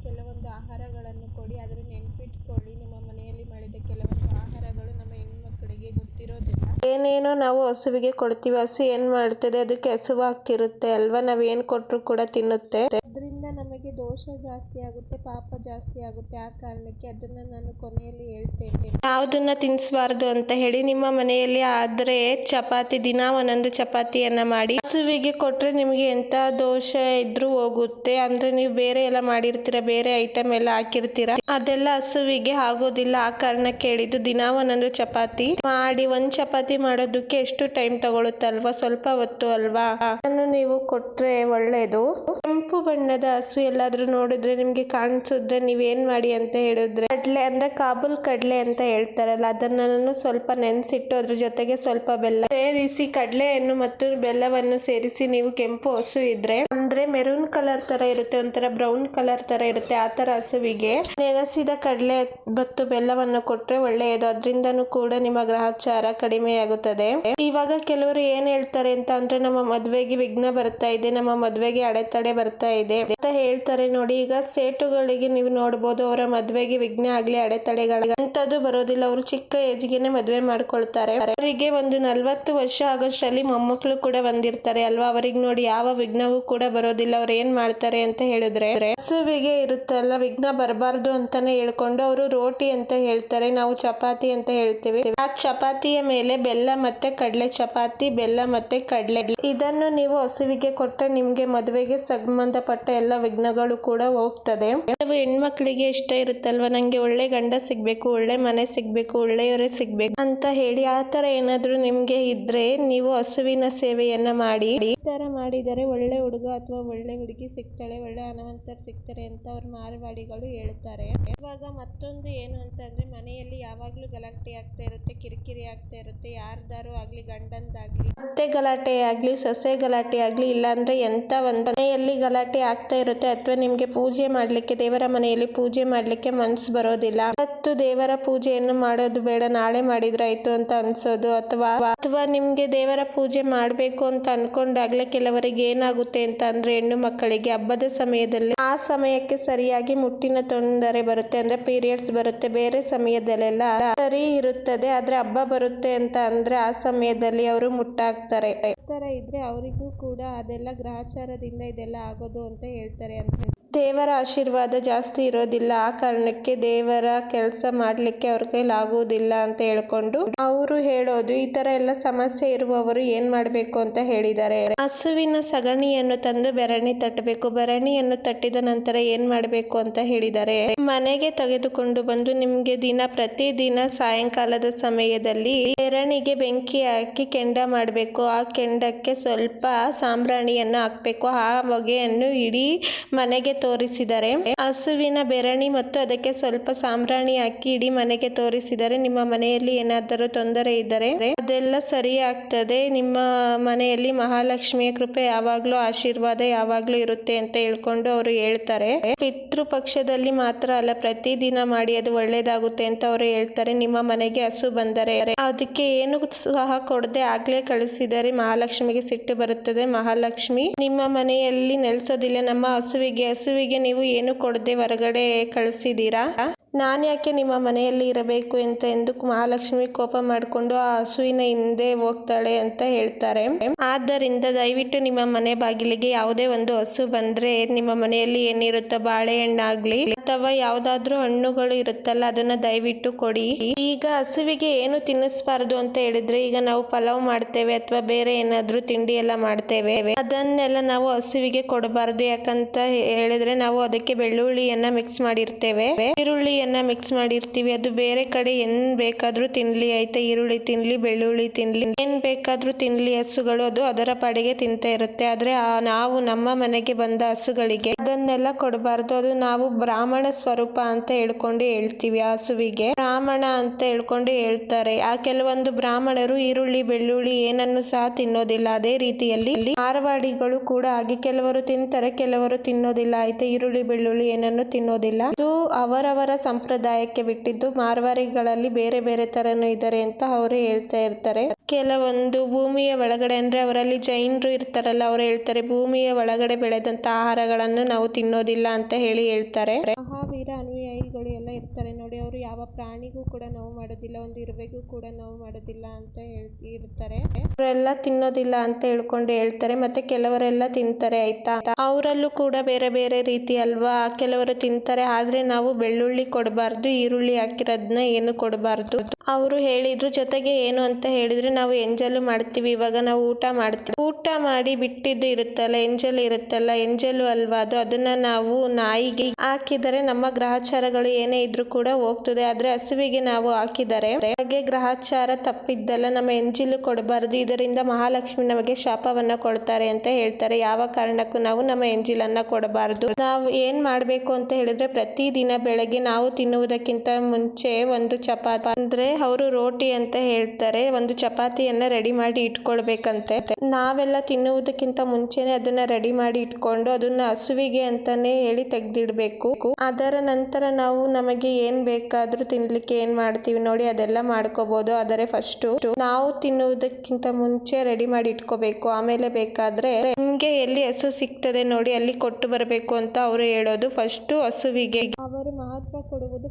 ಕೆಲವೊಂದು ಆಹಾರಗಳನ್ನು ಕೊಡಿ ಆದರೆ ನೆನ್ಪಿಟ್ಕೊಳ್ಳಿ ನಿಮ್ಮ ಮನೆಯಲ್ಲಿ ಮಾಡಿದ ಕೆಲವೊಂದು ಆಹಾರಗಳು ನಮ್ಮ ಹೆಣ್ಮಕ್ಳಿಗೆ ಗೊತ್ತಿರೋದಿಲ್ಲ ಏನೇನೋ ನಾವು ಹಸುವಿಗೆ ಕೊಡ್ತೀವಿ, ಹಸು ಏನ್ ಮಾಡ್ತದೆ, ಅದಕ್ಕೆ ಹಸುವಾಗ್ತಿರುತ್ತೆ ಅಲ್ವಾ? ನಾವ್ ಏನ್ ಕೊಟ್ರು ಕೂಡ ತಿನ್ನುತ್ತೆ. ಅದರಿಂದ ನಮಗೆ ದೋಷ ಜಾಸ್ತಿ ಆಗುತ್ತೆ, ಪಾಪ ಜಾಸ್ತಿ ಆಗುತ್ತೆ. ಆ ಕಾರಣಕ್ಕೆ ಅದನ್ನ ನಾನು ಕೊನೆಯಲ್ಲಿ ಹೇಳ್ತೇನೆ. ಯಾವ್ದನ್ನ ತಿನ್ನಿಸಬಾರ್ದು ಅಂತ ಹೇಳಿ ನಿಮ್ಮ ಮನೆಯಲ್ಲಿ ಆದ್ರೆ ಚಪಾತಿ, ದಿನ ಒಂದೊಂದು ಚಪಾತಿಯನ್ನ ಮಾಡಿ, ಹಸುವಿಗೆ ಕೊಟ್ರೆ ನಿಮಗೆ ಎಂತ ದೋಷ ಇದ್ರೂ ಹೋಗುತ್ತೆ. ಅಂದ್ರೆ ನೀವು ಬೇರೆ ಎಲ್ಲ ಮಾಡಿರ್ತೀರ, ಬೇರೆ ಐಟಮ್ ಎಲ್ಲ ಹಾಕಿರ್ತೀರ? ಅದೆಲ್ಲ ಹಸುವಿಗೆ ಆಗೋದಿಲ್ಲ. ಆ ಕಾರಣಕ್ಕೆ ಹೇಳಿದ್ದು ದಿನ ಒಂದೊಂದು ಚಪಾತಿ. ಮಾಡಿ ಒಂದ್ ಚಪಾತಿ ಮಾಡೋದಕ್ಕೆ ಎಷ್ಟು ಟೈಮ್ ತಗೊಳುತ್ತಲ್ವಾ? ಸ್ವಲ್ಪ ಹೊತ್ತು ಅಲ್ವಾ? ಅದನ್ನು ನೀವು ಕೊಟ್ರೆ ಒಳ್ಳೇದು. ಕೆಂಪು ಬಣ್ಣದ ಹಸು ಎಲ್ಲಾದ್ರೂ ನೋಡಿದ್ರೆ ನಿಮ್ಗೆ ಕಾಣಿಸಿದ್ರೆ ನೀವೇನ್ ಮಾಡಿ ಅಂತ ಹೇಳಿದ್ರೆ ಕಡ್ಲೆ ಅಂದ್ರೆ ಕಾಬೂಲ್ ಕಡ್ಲೆ ಅಂತ ಹೇಳ್ತಾರಲ್ಲ ಅದನ್ನು ಸ್ವಲ್ಪ ನೆನ್ಸಿಟ್ಟು ಅದ್ರ ಜೊತೆಗೆ ಸ್ವಲ್ಪ ಬೆಲ್ಲ ಸೇರಿಸಿ ಕಡ್ಲೆಯನ್ನು ಮತ್ತು ಬೆಲ್ಲವನ್ನು ಸೇರಿಸಿ ನೀವು ಕೆಂಪು ಹಸು ಇದ್ರೆ, ಅಂದ್ರೆ ಮೆರೂನ್ ಕಲರ್ ತರ ಇರುತ್ತೆ, ಒಂಥರ ಬ್ರೌನ್ ಕಲರ್ ತರ ಇರುತ್ತೆ ಆ ತರ ಹಸುವಿಗೆ. ನೆನೆಸಿದ ಕಡಲೆ ಮತ್ತು ಬೆಲ್ಲವನ್ನು ಕೊಟ್ರೆ ಒಳ್ಳೆಯದು. ಅದರಿಂದನೂ ಕೂಡ ನಿಮ್ಮ ಗ್ರಹಚಾರ ಕಡಿಮೆ ಆಗುತ್ತದೆ. ಇವಾಗ ಕೆಲವರು ಏನ್ ಹೇಳ್ತಾರೆ ಅಂತ ಅಂದ್ರೆ, ನಮ್ಮ ಮದ್ವೆಗೆ ವಿಘ್ನ ಬರ್ತಾ ಇದೆ, ನಮ್ಮ ಮದ್ವೆಗೆ ಅಡೆತಡೆ ಬರ್ತಾ ಇದೆ ಅಂತ ಹೇಳ್ತಾರೆ ನೋಡಿ. ಈಗ ಸೇಟುಗಳಿಗೆ ನೀವು ನೋಡಬಹುದು ಅವರ ಮದ್ವೆಗೆ ವಿಘ್ನ ಆಗ್ಲಿ, ಅಡೆತಡೆಗಳು ಅಂತದ್ದು ಬರೋದಿಲ್ಲ. ಅವರು ಚಿಕ್ಕ ಏಜ್ ಗೆನೆ ಮದ್ವೆ ಮಾಡ್ಕೊಳ್ತಾರೆ. ಅವರಿಗೆ ಒಂದು ನಲ್ವತ್ತು ವರ್ಷ ಆಗೋಷ್ಟರಲ್ಲಿ ಮೊಮ್ಮಕ್ಕಳು ಕೂಡ ಬಂದಿರ್ತಾರೆ ಅಲ್ವಾ? ಅವರಿಗೆ ನೋಡಿ ಯಾವ ವಿಘ್ನವೂ ಕೂಡ ಬರೋದಿಲ್ಲ. ಅವ್ರು ಏನ್ ಮಾಡ್ತಾರೆ ಅಂತ ಹೇಳಿದ್ರೆ, ಹಸುವಿಗೆ ಇರುತ್ತಲ್ಲ ವಿಘ್ನ ಬರಬಾರ್ದು ಅಂತಾನೆ ಹೇಳ್ಕೊಂಡು, ಅವರು ರೋಟಿ ಅಂತ ಹೇಳ್ತಾರೆ, ನಾವು ಚಪಾತಿ ಅಂತ ಹೇಳ್ತೀವಿ. ಆ ಚಪಾತಿಯ ಮೇಲೆ ಬೆಲ್ಲ ಮತ್ತೆ ಕಡಲೆ ಚಪಾತಿ, ಬೆಲ್ಲ ಮತ್ತೆ ಕಡಲೆ. ಇದನ್ನು ನೀವು ಹಸುವಿಗೆ ಕೊಟ್ಟರೆ ನಿಮ್ಗೆ ಮದುವೆಗೆ ಸಂಬಂಧಪಟ್ಟ ಎಲ್ಲ ವಿಘ್ನಗಳು ಕೂಡ ಹೋಗ್ತದೆ. ನಾವು ಹೆಣ್ಮಕ್ಳಿಗೆ ಇಷ್ಟ ಇರುತ್ತಲ್ವ? ನಂಗೆ ಒಳ್ಳೆ ಗಂಡ ಸಿಗ್ಬೇಕು, ಒಳ್ಳೆ ಮನೆ ಸಿಗಬೇಕು, ಒಳ್ಳೆಯವರೇ ಸಿಗಬೇಕು ಅಂತ ಹೇಳಿ ಆ ತರ ಏನಾದ್ರೂ ನಿಮ್ಗೆ ಇದ್ರೆ ನೀವು ಹಸುವಿನ ಸೇವೆಯನ್ನ ಮಾಡಿ. ತರ ಮಾಡಿದರೆ ಒಳ್ಳೆ ಹುಡುಗ ಅಥವಾ ಒಳ್ಳೆ ಹುಡುಗಿ ಸಿಗ್ತಾಳೆ, ಒಳ್ಳೆ ಹಣವಂತರು ಸಿಗ್ತಾರೆ ಅಂತ ಅವ್ರ ಮಾರವಾಡಿಗಳು ಹೇಳ್ತಾರೆ. ಇವಾಗ ಮತ್ತೊಂದು ಏನು ಅಂತಂದರೆ ಮನೆಯಲ್ಲಿ ಯಾವಾಗಲೂ ಗಲಾಟೆ ಆಗ್ತಾ ಇರುತ್ತೆ, ಕಿರಿಕಿರಿ ಆಗ್ತಾ ಇರುತ್ತೆ, ಯಾರ್ದಾರು ಆಗ್ಲಿ ಗಂಡಂದಾಗ್ಲಿ, ಅತ್ತೆ ಗಲಾಟೆ ಆಗ್ಲಿ, ಸೊಸೆ ಗಲಾಟೆ ಆಗ್ಲಿ, ಇಲ್ಲಾಂದರೆ ಎಂತ ಒಂದು ಮನೆಯಲ್ಲಿ ಗಲಾಟೆ ಆಗ್ತಾ ಇರುತ್ತೆ. ಅಥವಾ ನಿಮಗೆ ಪೂಜೆ ಮಾಡ್ಲಿಕ್ಕೆ, ದೇವರ ಮನೆಯಲ್ಲಿ ಪೂಜೆ ಮಾಡ್ಲಿಕ್ಕೆ ಮನಸ್ಸು ಬರೋದಿಲ್ಲ. ಮತ್ತು ದೇವರ ಪೂಜೆಯನ್ನು ಮಾಡೋದು ಬೇಡ, ನಾಳೆ ಮಾಡಿದ್ರಾಯ್ತು ಅಂತ ಅನ್ಸೋದು. ಅಥವಾ ಅಥವಾ ನಿಮ್ಗೆ ದೇವರ ಪೂಜೆ ಮಾಡಬೇಕು ಅಂತ ಅನ್ಕೊಂಡಾಗ್ಲೇ ಕೆಲವರಿಗೆ ಏನಾಗುತ್ತೆ ಅಂತ ಅಂದ್ರೆ ಹೆಣ್ಣು ಮಕ್ಕಳಿಗೆ ಹಬ್ಬದ ಸಮಯದಲ್ಲಿ ಆ ಸಮಯಕ್ಕೆ ಸರಿಯಾಗಿ ಮುಟ್ಟಿನ ತೊಂದರೆ ಬರುತ್ತೆ ಅಂದ್ರೆ ಪೀರಿಯಡ್ಸ್ ಬರುತ್ತೆ, ಬೇರೆ ಸಮಯದಲ್ಲೆಲ್ಲ ಸರಿ ಇರುತ್ತದೆ, ಆದ್ರೆ ಹಬ್ಬ ಬರುತ್ತೆ ಅಂತ ಅಂದ್ರೆ ಆ ಸಮಯದಲ್ಲಿ ಅವರು ಮುಟ್ಟಾಗ್ತಾರೆ. ಇದ್ರೆ ಅವರಿಗೂ ಕೂಡ ಅದೆಲ್ಲ ಗ್ರಹಚಾರದಿಂದ ಇದೆಲ್ಲ ಆಗೋದು ಅಂತ ಹೇಳ್ತಾರೆ ಅಂತ ದೇವರ ಆಶೀರ್ವಾದ ಜಾಸ್ತಿ ಇರೋದಿಲ್ಲ. ಆ ಕಾರಣಕ್ಕೆ ದೇವರ ಕೆಲಸ ಮಾಡಲಿಕ್ಕೆ ಅವ್ರ ಕೈಲಾಗುವುದಿಲ್ಲ ಅಂತ ಹೇಳ್ಕೊಂಡು ಅವರು ಹೇಳೋದು, ಈ ತರ ಎಲ್ಲ ಸಮಸ್ಯೆ ಇರುವವರು ಏನ್ ಮಾಡ್ಬೇಕು ಅಂತ ಹೇಳಿದ್ದಾರೆ. ಹಸುವಿನ ಸಗಣಿಯನ್ನು ತಂದು ಬೆರಣಿ ತಟ್ಟಬೇಕು. ಬೆರಣಿಯನ್ನು ತಟ್ಟಿದ ನಂತರ ಏನ್ ಮಾಡ್ಬೇಕು ಅಂತ ಹೇಳಿದ್ದಾರೆ. ಮನೆಗೆ ತೆಗೆದುಕೊಂಡು ಬಂದು ನಿಮ್ಗೆ ದಿನ ಪ್ರತಿದಿನ ಸಾಯಂಕಾಲದ ಸಮಯದಲ್ಲಿ ಬೆರಣಿಗೆ ಬೆಂಕಿ ಹಾಕಿ ಕೆಂಡ ಮಾಡಬೇಕು. ಆ ಕೆಂಡಕ್ಕೆ ಸ್ವಲ್ಪ ಸಾಂಬ್ರಾಣಿಯನ್ನು ಹಾಕ್ಬೇಕು. ಆ ಹೊಗೆಯನ್ನು ಇಡೀ ಮನೆಗೆ ತೋರಿಸಿದರೆ. ಹಸುವಿನ ಬೆರಣಿ ಮತ್ತು ಅದಕ್ಕೆ ಸ್ವಲ್ಪ ಸಾಂಬ್ರಾಣಿ ಹಾಕಿ ಇಡೀ ಮನೆಗೆ ತೋರಿಸಿದರೆ ನಿಮ್ಮ ಮನೆಯಲ್ಲಿ ಏನಾದರೂ ತೊಂದರೆ ಇದ್ದರೆ. ಅದೆಲ್ಲ ಸರಿ ನಿಮ್ಮ ಮನೆಯಲ್ಲಿ ಮಹಾಲಕ್ಷ್ಮಿಯ ಕೃಪೆ ಯಾವಾಗ್ಲೂ ಆಶೀರ್ವಾದ ಯಾವಾಗ್ಲೂ ಇರುತ್ತೆ ಅಂತ ಹೇಳ್ಕೊಂಡು ಅವರು ಹೇಳ್ತಾರೆ. ಪಿತೃ ಪಕ್ಷದಲ್ಲಿ ಮಾತ್ರ ಅಲ್ಲ ಪ್ರತಿದಿನ ಮಾಡಿ ಅದು ಒಳ್ಳೇದಾಗುತ್ತೆ ಅಂತ ಅವರು ಹೇಳ್ತಾರೆ. ನಿಮ್ಮ ಮನೆಗೆ ಹಸು ಬಂದರೆ ಅದಕ್ಕೆ ಏನು ಸಹ ಕೊಡದೆ ಆಗ್ಲೇ ಕಳಿಸಿದರೆ ಮಹಾಲಕ್ಷ್ಮಿಗೆ ಸಿಟ್ಟು ಬರುತ್ತದೆ. ಮಹಾಲಕ್ಷ್ಮಿ, ನಿಮ್ಮ ಮನೆಯಲ್ಲಿ ನೆಲೆಸೋದಿಲ್ಲ. ನಮ್ಮ ಹಸುವಿಗೆ ಹಸುವಿಗೆ ನೀವು ಏನು ಕೊಡದೆ ಹೊರಗಡೆ ಕಳಿಸಿದೀರಾ ನಾನು ಯಾಕೆ ನಿಮ್ಮ ಮನೆಯಲ್ಲಿ ಇರಬೇಕು ಅಂತ ಎಂದು ಮಹಾಲಕ್ಷ್ಮಿ ಕೋಪ ಮಾಡಿಕೊಂಡು ಆ ಹಸುವಿನ ಹಿಂದೆ ಹೋಗ್ತಾಳೆ ಅಂತ ಹೇಳ್ತಾರೆ. ಆದ್ದರಿಂದ ದಯವಿಟ್ಟು ನಿಮ್ಮ ಮನೆ ಬಾಗಿಲಿಗೆ ಯಾವುದೇ ಒಂದು ಹಸು ಬಂದ್ರೆ ನಿಮ್ಮ ಮನೆಯಲ್ಲಿ ಏನಿರುತ್ತೋ ಬಾಳೆಹಣ್ಣಾಗ್ಲಿ ಅಥವಾ ಯಾವ್ದಾದ್ರೂ ಹಣ್ಣುಗಳು ಇರುತ್ತಲ್ಲ ಅದನ್ನ ದಯವಿಟ್ಟು ಕೊಡಿ. ಈಗ ಹಸುವಿಗೆ ಏನು ತಿನ್ನಿಸ್ಬಾರ್ದು ಅಂತ ಹೇಳಿದ್ರೆ ಈಗ ನಾವು ಪಲಾವ್ ಮಾಡ್ತೇವೆ ಅಥವಾ ಬೇರೆ ಏನಾದ್ರೂ ತಿಂಡಿ ಎಲ್ಲ ಮಾಡ್ತೇವೆ. ಅದನ್ನೆಲ್ಲ ನಾವು ಹಸುವಿಗೆ ಕೊಡಬಾರ್ದು. ಯಾಕಂತ ಹೇಳಿದ್ರೆ ನಾವು ಅದಕ್ಕೆ ಬೆಳ್ಳುಳ್ಳಿಯನ್ನ ಮಿಕ್ಸ್ ಮಾಡಿರ್ತೇವೆ. ಈರುಳ್ಳಿಯನ್ನ ಮಿಕ್ಸ್ ಮಾಡಿರ್ತೀವಿ. ಅದು ಬೇರೆ ಕಡೆ ಏನ್ ಬೇಕಾದ್ರೂ ತಿನ್ಲಿ. ಐತೆ ಈರುಳ್ಳಿ ತಿನ್ಲಿ, ಬೆಳ್ಳುಳ್ಳಿ ತಿನ್ಲಿ. ಏನ್ ಬೇಕಾದ್ರೂ ತಿನ್ಲಿ ಹಸುಗಳು. ಅದು ಅದರ ಪಾಡಿಗೆ ತಿಂತ ಇರುತ್ತೆ. ಆದ್ರೆ ನಾವು ನಮ್ಮ ಮನೆಗೆ ಬಂದ ಹಸುಗಳಿಗೆ ಅದನ್ನೆಲ್ಲ ಕೊಡಬಾರ್ದು. ಅದು ನಾವು ಬ್ರಾಹ್ಮಣ ಸ್ವರೂಪ ಅಂತ ಹೇಳ್ಕೊಂಡು ಹೇಳ್ತೀವಿ ಹಸುವಿಗೆ. ಬ್ರಾಹ್ಮಣ ಅಂತ ಹೇಳ್ಕೊಂಡು ಹೇಳ್ತಾರೆ. ಆ ಕೆಲವೊಂದು ಬ್ರಾಹ್ಮಣರು ಈರುಳ್ಳಿ, ಬೆಳ್ಳುಳ್ಳಿ ಏನನ್ನು ಸಹ ತಿನ್ನೋದಿಲ್ಲ. ಅದೇ ರೀತಿಯಲ್ಲಿ ಮಾರವಾಡಿಗಳು ಕೂಡ ಆಗಿ ಕೆಲವರು ತಿಂತಾರೆ, ಕೆಲವರು ತಿನ್ನೋದಿಲ್ಲ. ಆಯ್ತಾ? ಈರುಳ್ಳಿ, ಬೆಳ್ಳುಳ್ಳಿ ಏನನ್ನು ತಿನ್ನೋದಿಲ್ಲ. ಇದು ಅವರವರ ಸಂಪ್ರದಾಯಕ್ಕೆ ಬಿಟ್ಟಿದ್ದು, ಮಾರ್ವಾರಿಗಳಲ್ಲಿ ಬೇರೆ ಬೇರೆ ತರನು ಇದ್ದಾರೆ ಅಂತ ಅವರು ಹೇಳ್ತಾ ಇರ್ತಾರೆ. ಕೆಲವೊಂದು ಭೂಮಿಯ ಒಳಗಡೆ ಅಂದ್ರೆ ಅವರಲ್ಲಿ ಜೈನರು ಇರ್ತಾರಲ್ಲ, ಅವ್ರು ಹೇಳ್ತಾರೆ, ಭೂಮಿಯ ಒಳಗಡೆ ಬೆಳೆದಂತ ಆಹಾರಗಳನ್ನು ನಾವು ತಿನ್ನೋದಿಲ್ಲ ಅಂತ ಹೇಳಿ ಹೇಳ್ತಾರೆ. ಮಹಾವೀರ ಅನುಯಾಯಿಗಳು ಎಲ್ಲ ಇರ್ತಾರೆ ನೋಡಿ, ಅವರು ಯಾವ ಪ್ರಾಣಿಗೂ ಕೂಡ ನೋವು ಮಾಡೋದಿಲ್ಲ, ಒಂದು ಇರುವೆಗೂ ಕೂಡ ನೋವು ಮಾಡೋದಿಲ್ಲ ಅಂತ ಹೇಳಿ, ಇರ್ತಾರೆ. ಅವರೆಲ್ಲ ತಿನ್ನೋದಿಲ್ಲ ಅಂತ ಹೇಳ್ಕೊಂಡು ಹೇಳ್ತಾರೆ, ಮತ್ತೆ ಕೆಲವರೆಲ್ಲ ತಿಂತಾರೆ, ಆಯ್ತಾ? ಅವರಲ್ಲೂ ಕೂಡ ಬೇರೆ ಬೇರೆ ರೀತಿ ಅಲ್ವಾ? ಕೆಲವರು ತಿಂತಾರೆ, ಆದ್ರೆ ನಾವು ಬೆಳ್ಳುಳ್ಳಿ ಕೊಡಬಾರ್ದು, ಈರುಳ್ಳಿ ಹಾಕಿರೋದನ್ನ ಏನು ಕೊಡಬಾರ್ದು? ಅವರು ಹೇಳಿದ್ರು, ಜೊತೆಗೆ ಏನು ಅಂತ ಹೇಳಿದ್ರೆ ನಾವು ಎಂಜಲು ಮಾಡ್ತೀವಿ, ಇವಾಗ ನಾವು ಊಟ ಮಾಡ್ತೀವಿ. ಊಟ ಮಾಡಿ ಬಿಟ್ಟಿದ್ದು ಇರುತ್ತಲ್ಲ, ಎಂಜಲ್ ಇರುತ್ತಲ್ಲ, ಎಂಜಲು ಅಲ್ವಾ ಅದು? ಅದನ್ನ ನಾವು ನಾಯಿಗೆ ಹಾಕಿದರೆ ನಮ್ಮ ಗ್ರಹಚಾರಗಳು ಏನೇ ಇದ್ರೂ ಕೂಡ ಹೋಗ್ತದೆ, ಆದ್ರೆ ಹಸುವಿಗೆ ನಾವು ಹಾಕಿದರೆ ಹಾಗೆ ಗ್ರಹಚಾರ ತಪ್ಪಿದ್ದಲ್ಲ, ನಮ್ಮ ಎಂಜಿಲು ಕೊಡಬಾರದು, ಇದರಿಂದ ಮಹಾಲಕ್ಷ್ಮಿ ನಮಗೆ ಶಾಪವನ್ನ ಕೊಡ್ತಾರೆ ಅಂತ ಹೇಳ್ತಾರೆ. ಯಾವ ಕಾರಣಕ್ಕೂ ನಾವು ನಮ್ಮ ಎಂಜಿಲನ್ನ ಕೊಡಬಾರದು. ನಾವು ಏನ್ ಮಾಡ್ಬೇಕು ಅಂತ ಹೇಳಿದ್ರೆ ಪ್ರತಿದಿನ ಬೆಳಗ್ಗೆ ನಾವು ತಿನ್ನುವುದಕ್ಕಿಂತ ಮುಂಚೆ ಒಂದು ಚಪಾತಿ ಅಂದ್ರೆ ಅವರು ರೋಟಿ ಅಂತ ಹೇಳ್ತಾರೆ. ಒಂದು ಚಪಾತಿಯನ್ನ ರೆಡಿ ಮಾಡಿ ಇಟ್ಕೊಳ್ಬೇಕಂತೆ. ನಾವೆಲ್ಲ ತಿನ್ನುವುದಕ್ಕಿಂತ ಮುಂಚೆನೆ ಅದನ್ನ ರೆಡಿ ಮಾಡಿ ಇಟ್ಕೊಂಡು ಅದನ್ನ ಹಸುವಿಗೆ ಅಂತಾನೆ ಹೇಳಿ ತೆಗ್ದಿಡ್ಬೇಕು. ಅದರ ನಂತರ ನಾವು ನಮಗೆ ಏನ್ ಬೇಕಾದ್ರೂ ತಿನ್ಲಿಕ್ಕೆ ಏನ್ ಮಾಡ್ತೀವಿ ನೋಡಿ ಅದೆಲ್ಲ ಮಾಡ್ಕೋಬಹುದು ಆದರೆ ಫಸ್ಟ್ ನಾವು ತಿನ್ನುವುದಕ್ಕಿಂತ ಮುಂಚೆ ರೆಡಿ ಮಾಡಿ ಇಟ್ಕೋಬೇಕು. ಆಮೇಲೆ ಬೇಕಾದ್ರೆ ನಿಮ್ಗೆ ಎಲ್ಲಿ ಹಸು ಸಿಗ್ತದೆ ನೋಡಿ ಅಲ್ಲಿ ಕೊಟ್ಟು ಬರಬೇಕು ಅಂತ ಅವರು ಹೇಳೋದು. ಫಸ್ಟ್ ಹಸುವಿಗೆ. ಅವರು ಮಹತ್ವ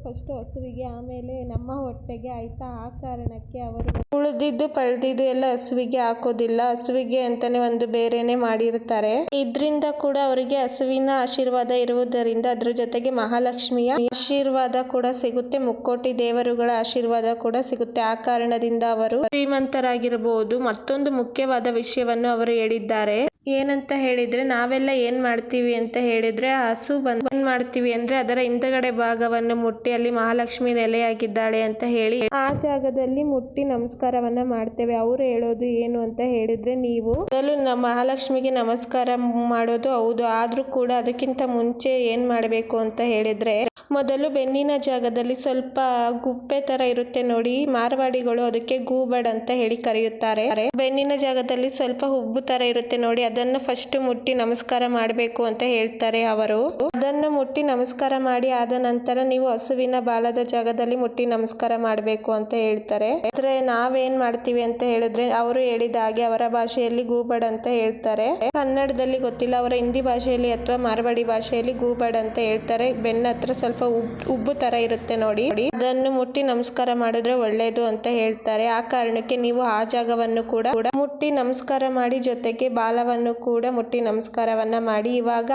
ಫಸ್ಟ್ ಹಸುವಿಗೆ ಆಮೇಲೆ ನಮ್ಮ ಹೊಟ್ಟೆಗೆ ಆಯ್ತಾ? ಆ ಕಾರಣಕ್ಕೆ ಅವರು ಉಳಿದಿದ್ದು ಪಳ್ದಿದ್ದು ಎಲ್ಲ ಹಸುವಿಗೆ ಹಾಕೋದಿಲ್ಲ. ಹಸುವಿಗೆ ಅಂತಾನೆ ಒಂದು ಬೇರೆನೆ ಮಾಡಿರ್ತಾರೆ. ಇದ್ರಿಂದ ಕೂಡ ಅವರಿಗೆ ಹಸುವಿನ ಆಶೀರ್ವಾದ ಇರುವುದರಿಂದ ಅದ್ರ ಜೊತೆಗೆ ಮಹಾಲಕ್ಷ್ಮಿಯ ಆಶೀರ್ವಾದ ಕೂಡ ಸಿಗುತ್ತೆ. ಮುಕ್ಕೋಟಿ ದೇವರುಗಳ ಆಶೀರ್ವಾದ ಕೂಡ ಸಿಗುತ್ತೆ. ಆ ಕಾರಣದಿಂದ ಅವರು ಶ್ರೀಮಂತರಾಗಿರಬಹುದು. ಮತ್ತೊಂದು ಮುಖ್ಯವಾದ ವಿಷಯವನ್ನು ಅವರು ಹೇಳಿದ್ದಾರೆ. ಏನಂತ ಹೇಳಿದ್ರೆ, ನಾವೆಲ್ಲ ಏನ್ ಮಾಡ್ತೀವಿ ಅಂತ ಹೇಳಿದ್ರೆ ಹಸು ಬಂದ್ ಏನ್ ಮಾಡ್ತೀವಿ ಅಂದ್ರೆ, ಅದರ ಹಿಂದಗಡೆ ಭಾಗವನ್ನು ಮುಟ್ಟಿ ಅಲ್ಲಿ ಮಹಾಲಕ್ಷ್ಮಿ ನೆಲೆಯಾಗಿದ್ದಾಳೆ ಅಂತ ಹೇಳಿ ಆ ಜಾಗದಲ್ಲಿ ಮುಟ್ಟಿ ನಮಸ್ಕಾರವನ್ನ ಮಾಡ್ತೇವೆ. ಅವ್ರು ಹೇಳೋದು ಏನು ಅಂತ ಹೇಳಿದ್ರೆ, ನೀವು ಮೊದಲು ಮಹಾಲಕ್ಷ್ಮಿಗೆ ನಮಸ್ಕಾರ ಮಾಡೋದು ಹೌದು. ಆದ್ರೂ ಕೂಡ ಅದಕ್ಕಿಂತ ಮುಂಚೆ ಏನ್ ಮಾಡಬೇಕು ಅಂತ ಹೇಳಿದ್ರೆ, ಮೊದಲು ಬೆನ್ನಿನ ಜಾಗದಲ್ಲಿ ಸ್ವಲ್ಪ ಗುಪ್ಪೆ ತರ ಇರುತ್ತೆ ನೋಡಿ. ಮಾರ್ವಾಡಿಗಳು ಅದಕ್ಕೆ ಗೂಬಡ್ ಅಂತ ಹೇಳಿ ಕರೆಯುತ್ತಾರೆ. ಬೆನ್ನಿನ ಜಾಗದಲ್ಲಿ ಸ್ವಲ್ಪ ಹುಬ್ಬು ತರ ಇರುತ್ತೆ ನೋಡಿ. ಅದನ್ನ ಫಸ್ಟ್ ಮುಟ್ಟಿ ನಮಸ್ಕಾರ ಮಾಡಬೇಕು ಅಂತ ಹೇಳ್ತಾರೆ ಅವರು. ಅದನ್ನು ಮುಟ್ಟಿ ನಮಸ್ಕಾರ ಮಾಡಿ ಆದ ನಂತರ ನೀವು ಹಸುವಿನ ಬಾಲದ ಜಾಗದಲ್ಲಿ ಮುಟ್ಟಿ ನಮಸ್ಕಾರ ಮಾಡಬೇಕು ಅಂತ ಹೇಳ್ತಾರೆ. ಆದ್ರೆ ನಾವೇನ್ ಮಾಡ್ತೀವಿ ಅಂತ ಹೇಳಿದ್ರೆ ಅವರು ಹೇಳಿದ ಹಾಗೆ ಅವರ ಭಾಷೆಯಲ್ಲಿ ಗೂಬಡ್ ಅಂತ ಹೇಳ್ತಾರೆ. ಕನ್ನಡದಲ್ಲಿ ಗೊತ್ತಿಲ್ಲ, ಅವರ ಹಿಂದಿ ಭಾಷೆಯಲ್ಲಿ ಅಥವಾ ಮಾರ್ವಾಡಿ ಭಾಷೆಯಲ್ಲಿ ಗೂಬಡ್ ಅಂತ ಹೇಳ್ತಾರೆ. ಬೆನ್ನ ಹತ್ರ ಸ್ವಲ್ಪ ಉಬ್- ಉಬ್ಬು ತರ ಇರುತ್ತೆ ನೋಡಿ. ಅದನ್ನು ಮುಟ್ಟಿ ನಮಸ್ಕಾರ ಮಾಡಿದ್ರೆ ಒಳ್ಳೇದು ಅಂತ ಹೇಳ್ತಾರೆ. ಆ ಕಾರಣಕ್ಕೆ ನೀವು ಆ ಜಾಗವನ್ನು ಕೂಡ, ಮುಟ್ಟಿ ನಮಸ್ಕಾರ ಮಾಡಿ ಜೊತೆಗೆ ಬಾಲವನ್ನು ಕೂಡ ಮುಟ್ಟಿ ನಮಸ್ಕಾರವನ್ನ ಮಾಡಿ. ಇವಾಗ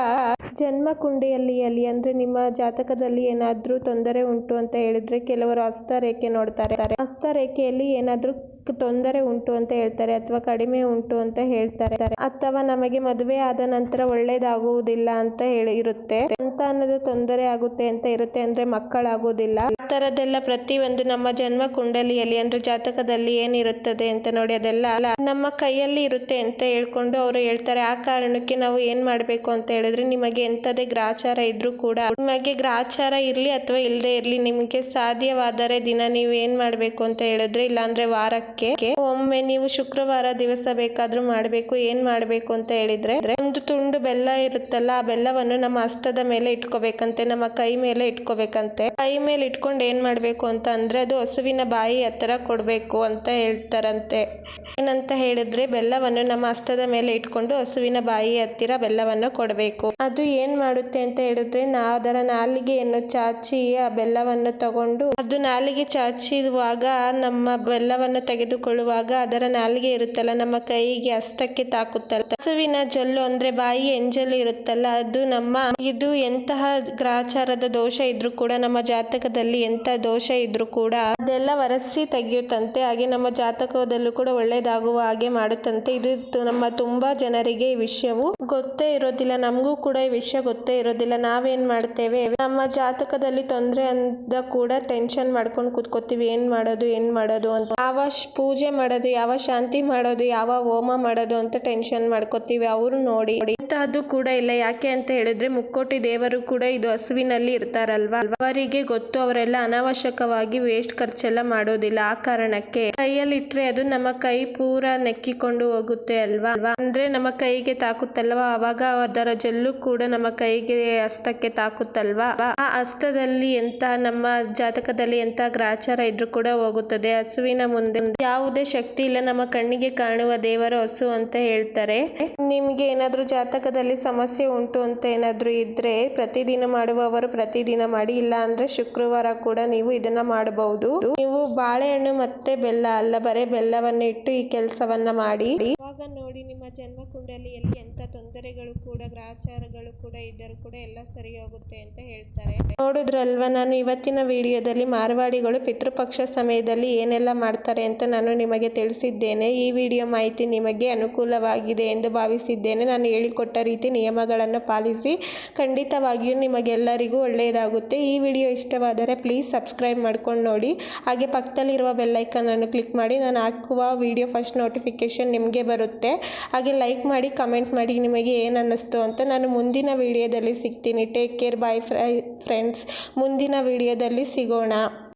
ಜನ್ಮ ಕುಂಡೆಯಲ್ಲಿ ಅಂದ್ರೆ ನಿಮ್ಮ ಜಾತಕದಲ್ಲಿ ಏನಾದ್ರೂ ತೊಂದರೆ ಉಂಟು ಅಂತ ಹೇಳಿದ್ರೆ ಕೆಲವರು ಹಸ್ತರೇಖೆ ನೋಡ್ತಾರೆ. ಹಸ್ತರೇಖೆಯಲ್ಲಿ ಏನಾದ್ರೂ ತೊಂದರೆ ಉಂಟು ಅಂತ ಹೇಳ್ತಾರೆ ಅಥವಾ ಕಡಿಮೆ ಉಂಟು ಅಂತ ಹೇಳ್ತಾರೆ. ಅಥವಾ ನಮಗೆ ಮದುವೆ ಆದ ನಂತರ ಒಳ್ಳೇದಾಗುವುದಿಲ್ಲ ಅಂತ ಹೇಳಿ ಇರುತ್ತೆ. ಸಂತಾನದ ತೊಂದರೆ ಆಗುತ್ತೆ ಅಂತ ಇರುತ್ತೆ ಅಂದ್ರೆ ಮಕ್ಕಳಾಗುವುದಿಲ್ಲ. ಆ ತರದೆಲ್ಲ ಪ್ರತಿಯೊಂದು ನಮ್ಮ ಜನ್ಮ ಕುಂಡಲಿಯಲ್ಲಿ ಅಂದ್ರೆ ಜಾತಕದಲ್ಲಿ ಏನಿರುತ್ತದೆ ಅಂತ ನೋಡಿ ಅದೆಲ್ಲ ನಮ್ಮ ಕೈಯಲ್ಲಿ ಇರುತ್ತೆ ಅಂತ ಹೇಳ್ಕೊಂಡು ಅವರು ಹೇಳ್ತಾರೆ. ಆ ಕಾರಣಕ್ಕೆ ನಾವು ಏನ್ ಮಾಡ್ಬೇಕು ಅಂತ ಹೇಳಿದ್ರೆ ನಿಮಗೆ ಎಂತದೇ ಗ್ರಾಚಾರ ಇದ್ರೂ ಕೂಡ ನಿಮಗೆ ಗ್ರಾಚಾರ ಇರ್ಲಿ ಅಥವಾ ಇಲ್ಲದೆ ಇರ್ಲಿ, ನಿಮಗೆ ಸಾಧ್ಯವಾದರೆ ದಿನ ನೀವು ಏನ್ ಮಾಡಬೇಕು ಅಂತ ಹೇಳಿದ್ರೆ, ಇಲ್ಲಾಂದ್ರೆ ವಾರಕ್ಕೆ ಒಮ್ಮೆ ನೀವು ಶುಕ್ರವಾರ ದಿವಸ ಬೇಕಾದ್ರೂ ಮಾಡಬೇಕು, ಏನ್ ಮಾಡಬೇಕು ಅಂತ ಹೇಳಿದ್ರೆ ಒಂದು ತುಂಡು ಬೆಲ್ಲ ಇರುತ್ತಲ್ಲ, ಆ ಬೆಲ್ಲವನ್ನು ನಮ್ಮ ಹಸ್ತದ ಮೇಲೆ ಇಟ್ಕೋಬೇಕಂತೆ, ನಮ್ಮ ಕೈ ಮೇಲೆ ಇಟ್ಕೋಬೇಕಂತೆ. ಕೈ ಮೇಲೆ ಇಟ್ಕೊಂಡು ಏನ್ ಮಾಡ್ಬೇಕು ಅಂತ ಅಂದ್ರೆ ಅದು ಹಸುವಿನ ಬಾಯಿ ಹತ್ರ ಕೊಡ್ಬೇಕು ಅಂತ ಹೇಳ್ತಾರಂತೆ. ಏನಂತ ಹೇಳಿದ್ರೆ, ಬೆಲ್ಲವನ್ನು ನಮ್ಮ ಹಸ್ತದ ಮೇಲೆ ಇಟ್ಕೊಂಡು ಹಸುವಿನ ಬಾಯಿ ಹತ್ತಿರ ಬೆಲ್ಲವನ್ನು ಕೊಡಬೇಕು. ಅದು ಏನ್ ಮಾಡುತ್ತೆ ಅಂತ ಹೇಳಿದ್ರೆ, ನಾ ಅದರ ನಾಲಿಗೆಯನ್ನು ಚಾಚಿ ಆ ಬೆಲ್ಲವನ್ನು ತಗೊಂಡು, ಅದು ನಾಲಿಗೆ ಚಾಚಿರುವಾಗ, ನಮ್ಮ ಬೆಲ್ಲವನ್ನು ತೆಗೆದುಕೊಳ್ಳುವಾಗ ಅದರ ನಾಲಿಗೆ ಇರುತ್ತಲ್ಲ, ನಮ್ಮ ಕೈಗೆ ಹಸ್ತಕ್ಕೆ ತಾಕುತ್ತಲ್ಲ. ಹಸುವಿನ ಜಲ್ಲು ಅಂದ್ರೆ ಬಾಯಿ ಎಂಜಲು ಇರುತ್ತಲ್ಲ, ಅದು ನಮ್ಮ, ಇದು ಎಂತಹ ಗ್ರಾಚಾರದ ದೋಷ ಇದ್ರೂ ಕೂಡ, ನಮ್ಮ ಜಾತಕದಲ್ಲಿ ಎಂತ ದೋಷ ಇದ್ರೂ ಕೂಡ, ಅದೆಲ್ಲ ವರಸಿ ತೆಗೆಯುತ್ತಂತೆ, ಹಾಗೆ ನಮ್ಮ ಜಾತಕದಲ್ಲೂ ಕೂಡ ಒಳ್ಳೇದಾಗುವ ಹಾಗೆ ಮಾಡುತ್ತಂತೆ. ಇದು ನಮ್ಮ ತುಂಬಾ ಜನರಿಗೆ ಈ ವಿಷಯವು ಗೊತ್ತೇ ಇರೋದಿಲ್ಲ, ನಮಗೂ ಕೂಡ ಈ ಗೊತ್ತೇ ಇರೋದಿಲ್ಲ. ನಾವೇನ್ ಮಾಡ್ತೇವೆ? ನಮ್ಮ ಜಾತಕದಲ್ಲಿ ತೊಂದ್ರೆ ಅಂತ ಕೂಡ ಟೆನ್ಷನ್ ಮಾಡ್ಕೊಂಡು ಕೂತ್ಕೋತೀವಿ. ಏನು ಮಾಡೋದು ಏನು ಮಾಡೋದು ಅಂತ. ಯಾವ ಪೂಜೆ ಮಾಡೋದು, ಯಾವ ಶಾಂತಿ ಮಾಡೋದು, ಯಾವ ಹೋಮ ಮಾಡೋದು ಅಂತ ಟೆನ್ಷನ್ ಮಾಡ್ಕೋತೀವಿ. ಅವರು ನೋಡಿ. ಇಂತಹದ್ದು ಕೂಡ ಇಲ್ಲ. ಯಾಕೆ ಅಂತ ಹೇಳಿದ್ರೆ ಮುಕ್ಕೋಟಿ ದೇವರು ಕೂಡ ಇದು ಹಸುವಿನಲ್ಲಿ ಇರ್ತಾರಲ್ವಾ? ಅವರಿಗೆ ಗೊತ್ತು. ಅವರೆಲ್ಲ ಅನಾವಶ್ಯಕವಾಗಿ ವೇಸ್ಟ್ ಖರ್ಚೆಲ್ಲ ಮಾಡೋದಿಲ್ಲ. ಆ ಕಾರಣಕ್ಕೆ ಕೈಯಲ್ಲಿ ಇಟ್ರೆ ಅದು ನಮ್ಮ ಕೈ ಪೂರ ನೆಕ್ಕಿಕೊಂಡು ಹೋಗುತ್ತೆ ಅಲ್ವಾ? ಅಂದ್ರೆ ನಮ್ಮ ಕೈಗೆ ತಾಕುತ್ತಲ್ವಾ? ಅವಾಗ ಅದರ ಜಲ್ಲು ಕೂಡ ನಮ್ಮ ಕೈಗೆ ಹಸ್ತಕ್ಕೆ ತಾಕುತ್ತಲ್ವಾ? ಆ ಹಸ್ತದಲ್ಲಿ ಎಂತ, ನಮ್ಮ ಜಾತಕದಲ್ಲಿ ಎಂತ ಗ್ರಾಚಾರ ಇದ್ರೂ ಕೂಡ ಹೋಗುತ್ತದೆ. ಹಸುವಿನ ಮುಂದೆ ಯಾವುದೇ ಶಕ್ತಿ ಇಲ್ಲ. ನಮ್ಮ ಕಣ್ಣಿಗೆ ಕಾಣುವ ದೇವರ ಹಸು ಅಂತ ಹೇಳ್ತಾರೆ. ನಿಮ್ಗೆ ಏನಾದ್ರೂ ಜಾತಕದಲ್ಲಿ ಸಮಸ್ಯೆ ಉಂಟು ಅಂತ ಏನಾದ್ರೂ ಇದ್ರೆ ಪ್ರತಿದಿನ ಮಾಡುವವರು ಪ್ರತಿದಿನ ಮಾಡಿ. ಇಲ್ಲ ಅಂದ್ರೆ ಶುಕ್ರವಾರ ಕೂಡ ನೀವು ಇದನ್ನ ಮಾಡಬಹುದು. ನೀವು ಬಾಳೆಹಣ್ಣು ಮತ್ತೆ ಬೆಲ್ಲ ಅಲ್ಲ, ಬರೇ ಬೆಲ್ಲವನ್ನು ಇಟ್ಟು ಈ ಕೆಲಸವನ್ನ ಮಾಡಿ. ಇವಾಗ ನೋಡಿ ನಿಮ್ಮ ಜನ್ಮ ಕುಂಡಲಿಯಲ್ಲಿ ಎಂತ ತೊಂದರೆಗಳು ಕೂಡ ಗ್ರಾಚಾರಗಳು ಕೂಡ ಇದ್ದರೂ ಕೂಡ ಎಲ್ಲ ಸರಿ ಹೋಗುತ್ತೆ ಅಂತ ಹೇಳ್ತಾರೆ. ನೋಡಿದ್ರಲ್ವಾ ನಾನು ಇವತ್ತಿನ ವಿಡಿಯೋದಲ್ಲಿ ಮಾರ್ವಾಡಿಗಳು ಪಿತೃಪಕ್ಷ ಸಮಯದಲ್ಲಿ ಏನೆಲ್ಲ ಮಾಡ್ತಾರೆ ಅಂತ ನಾನು ನಿಮಗೆ ತಿಳಿಸಿದ್ದೇನೆ. ಈ ವಿಡಿಯೋ ಮಾಹಿತಿ ನಿಮಗೆ ಅನುಕೂಲವಾಗಿದೆ ಎಂದು ಭಾವಿಸಿದ್ದೇನೆ. ನಾನು ಹೇಳಿಕೊಟ್ಟ ರೀತಿ ನಿಯಮಗಳನ್ನು ಪಾಲಿಸಿ ಖಂಡಿತವಾಗಿಯೂ ನಿಮಗೆಲ್ಲರಿಗೂ ಒಳ್ಳೆಯದಾಗುತ್ತೆ. ಈ ವಿಡಿಯೋ ಇಷ್ಟವಾದರೆ ಪ್ಲೀಸ್ ಸಬ್ಸ್ಕ್ರೈಬ್ ಮಾಡ್ಕೊಂಡು ನೋಡಿ. ಹಾಗೆ ಪಕ್ಕದಲ್ಲಿರುವ ಬೆಲ್ಲೈಕನನ್ನು ಕ್ಲಿಕ್ ಮಾಡಿ. ನಾನು ಹಾಕುವ ವಿಡಿಯೋ ಫಸ್ಟ್ ನೋಟಿಫಿಕೇಶನ್ ನಿಮಗೆ ಬರುತ್ತೆ. ಹಾಗೆ ಲೈಕ್ ಮಾಡಿ, ಕಮೆಂಟ್ ಮಾಡಿ. ನಿಮಗೆ ಏನು ಅನ್ನಿಸ್ತು ಅಂತ ನಾನು ಮುಂದಿನ ವಿಡಿಯೋದಲ್ಲಿ ಸಿಗ್ತೀನಿ. Take care bye fry friends ಮುಂದಿನ ವಿಡಿಯೋದಲ್ಲಿ ಸಿಗೋಣ.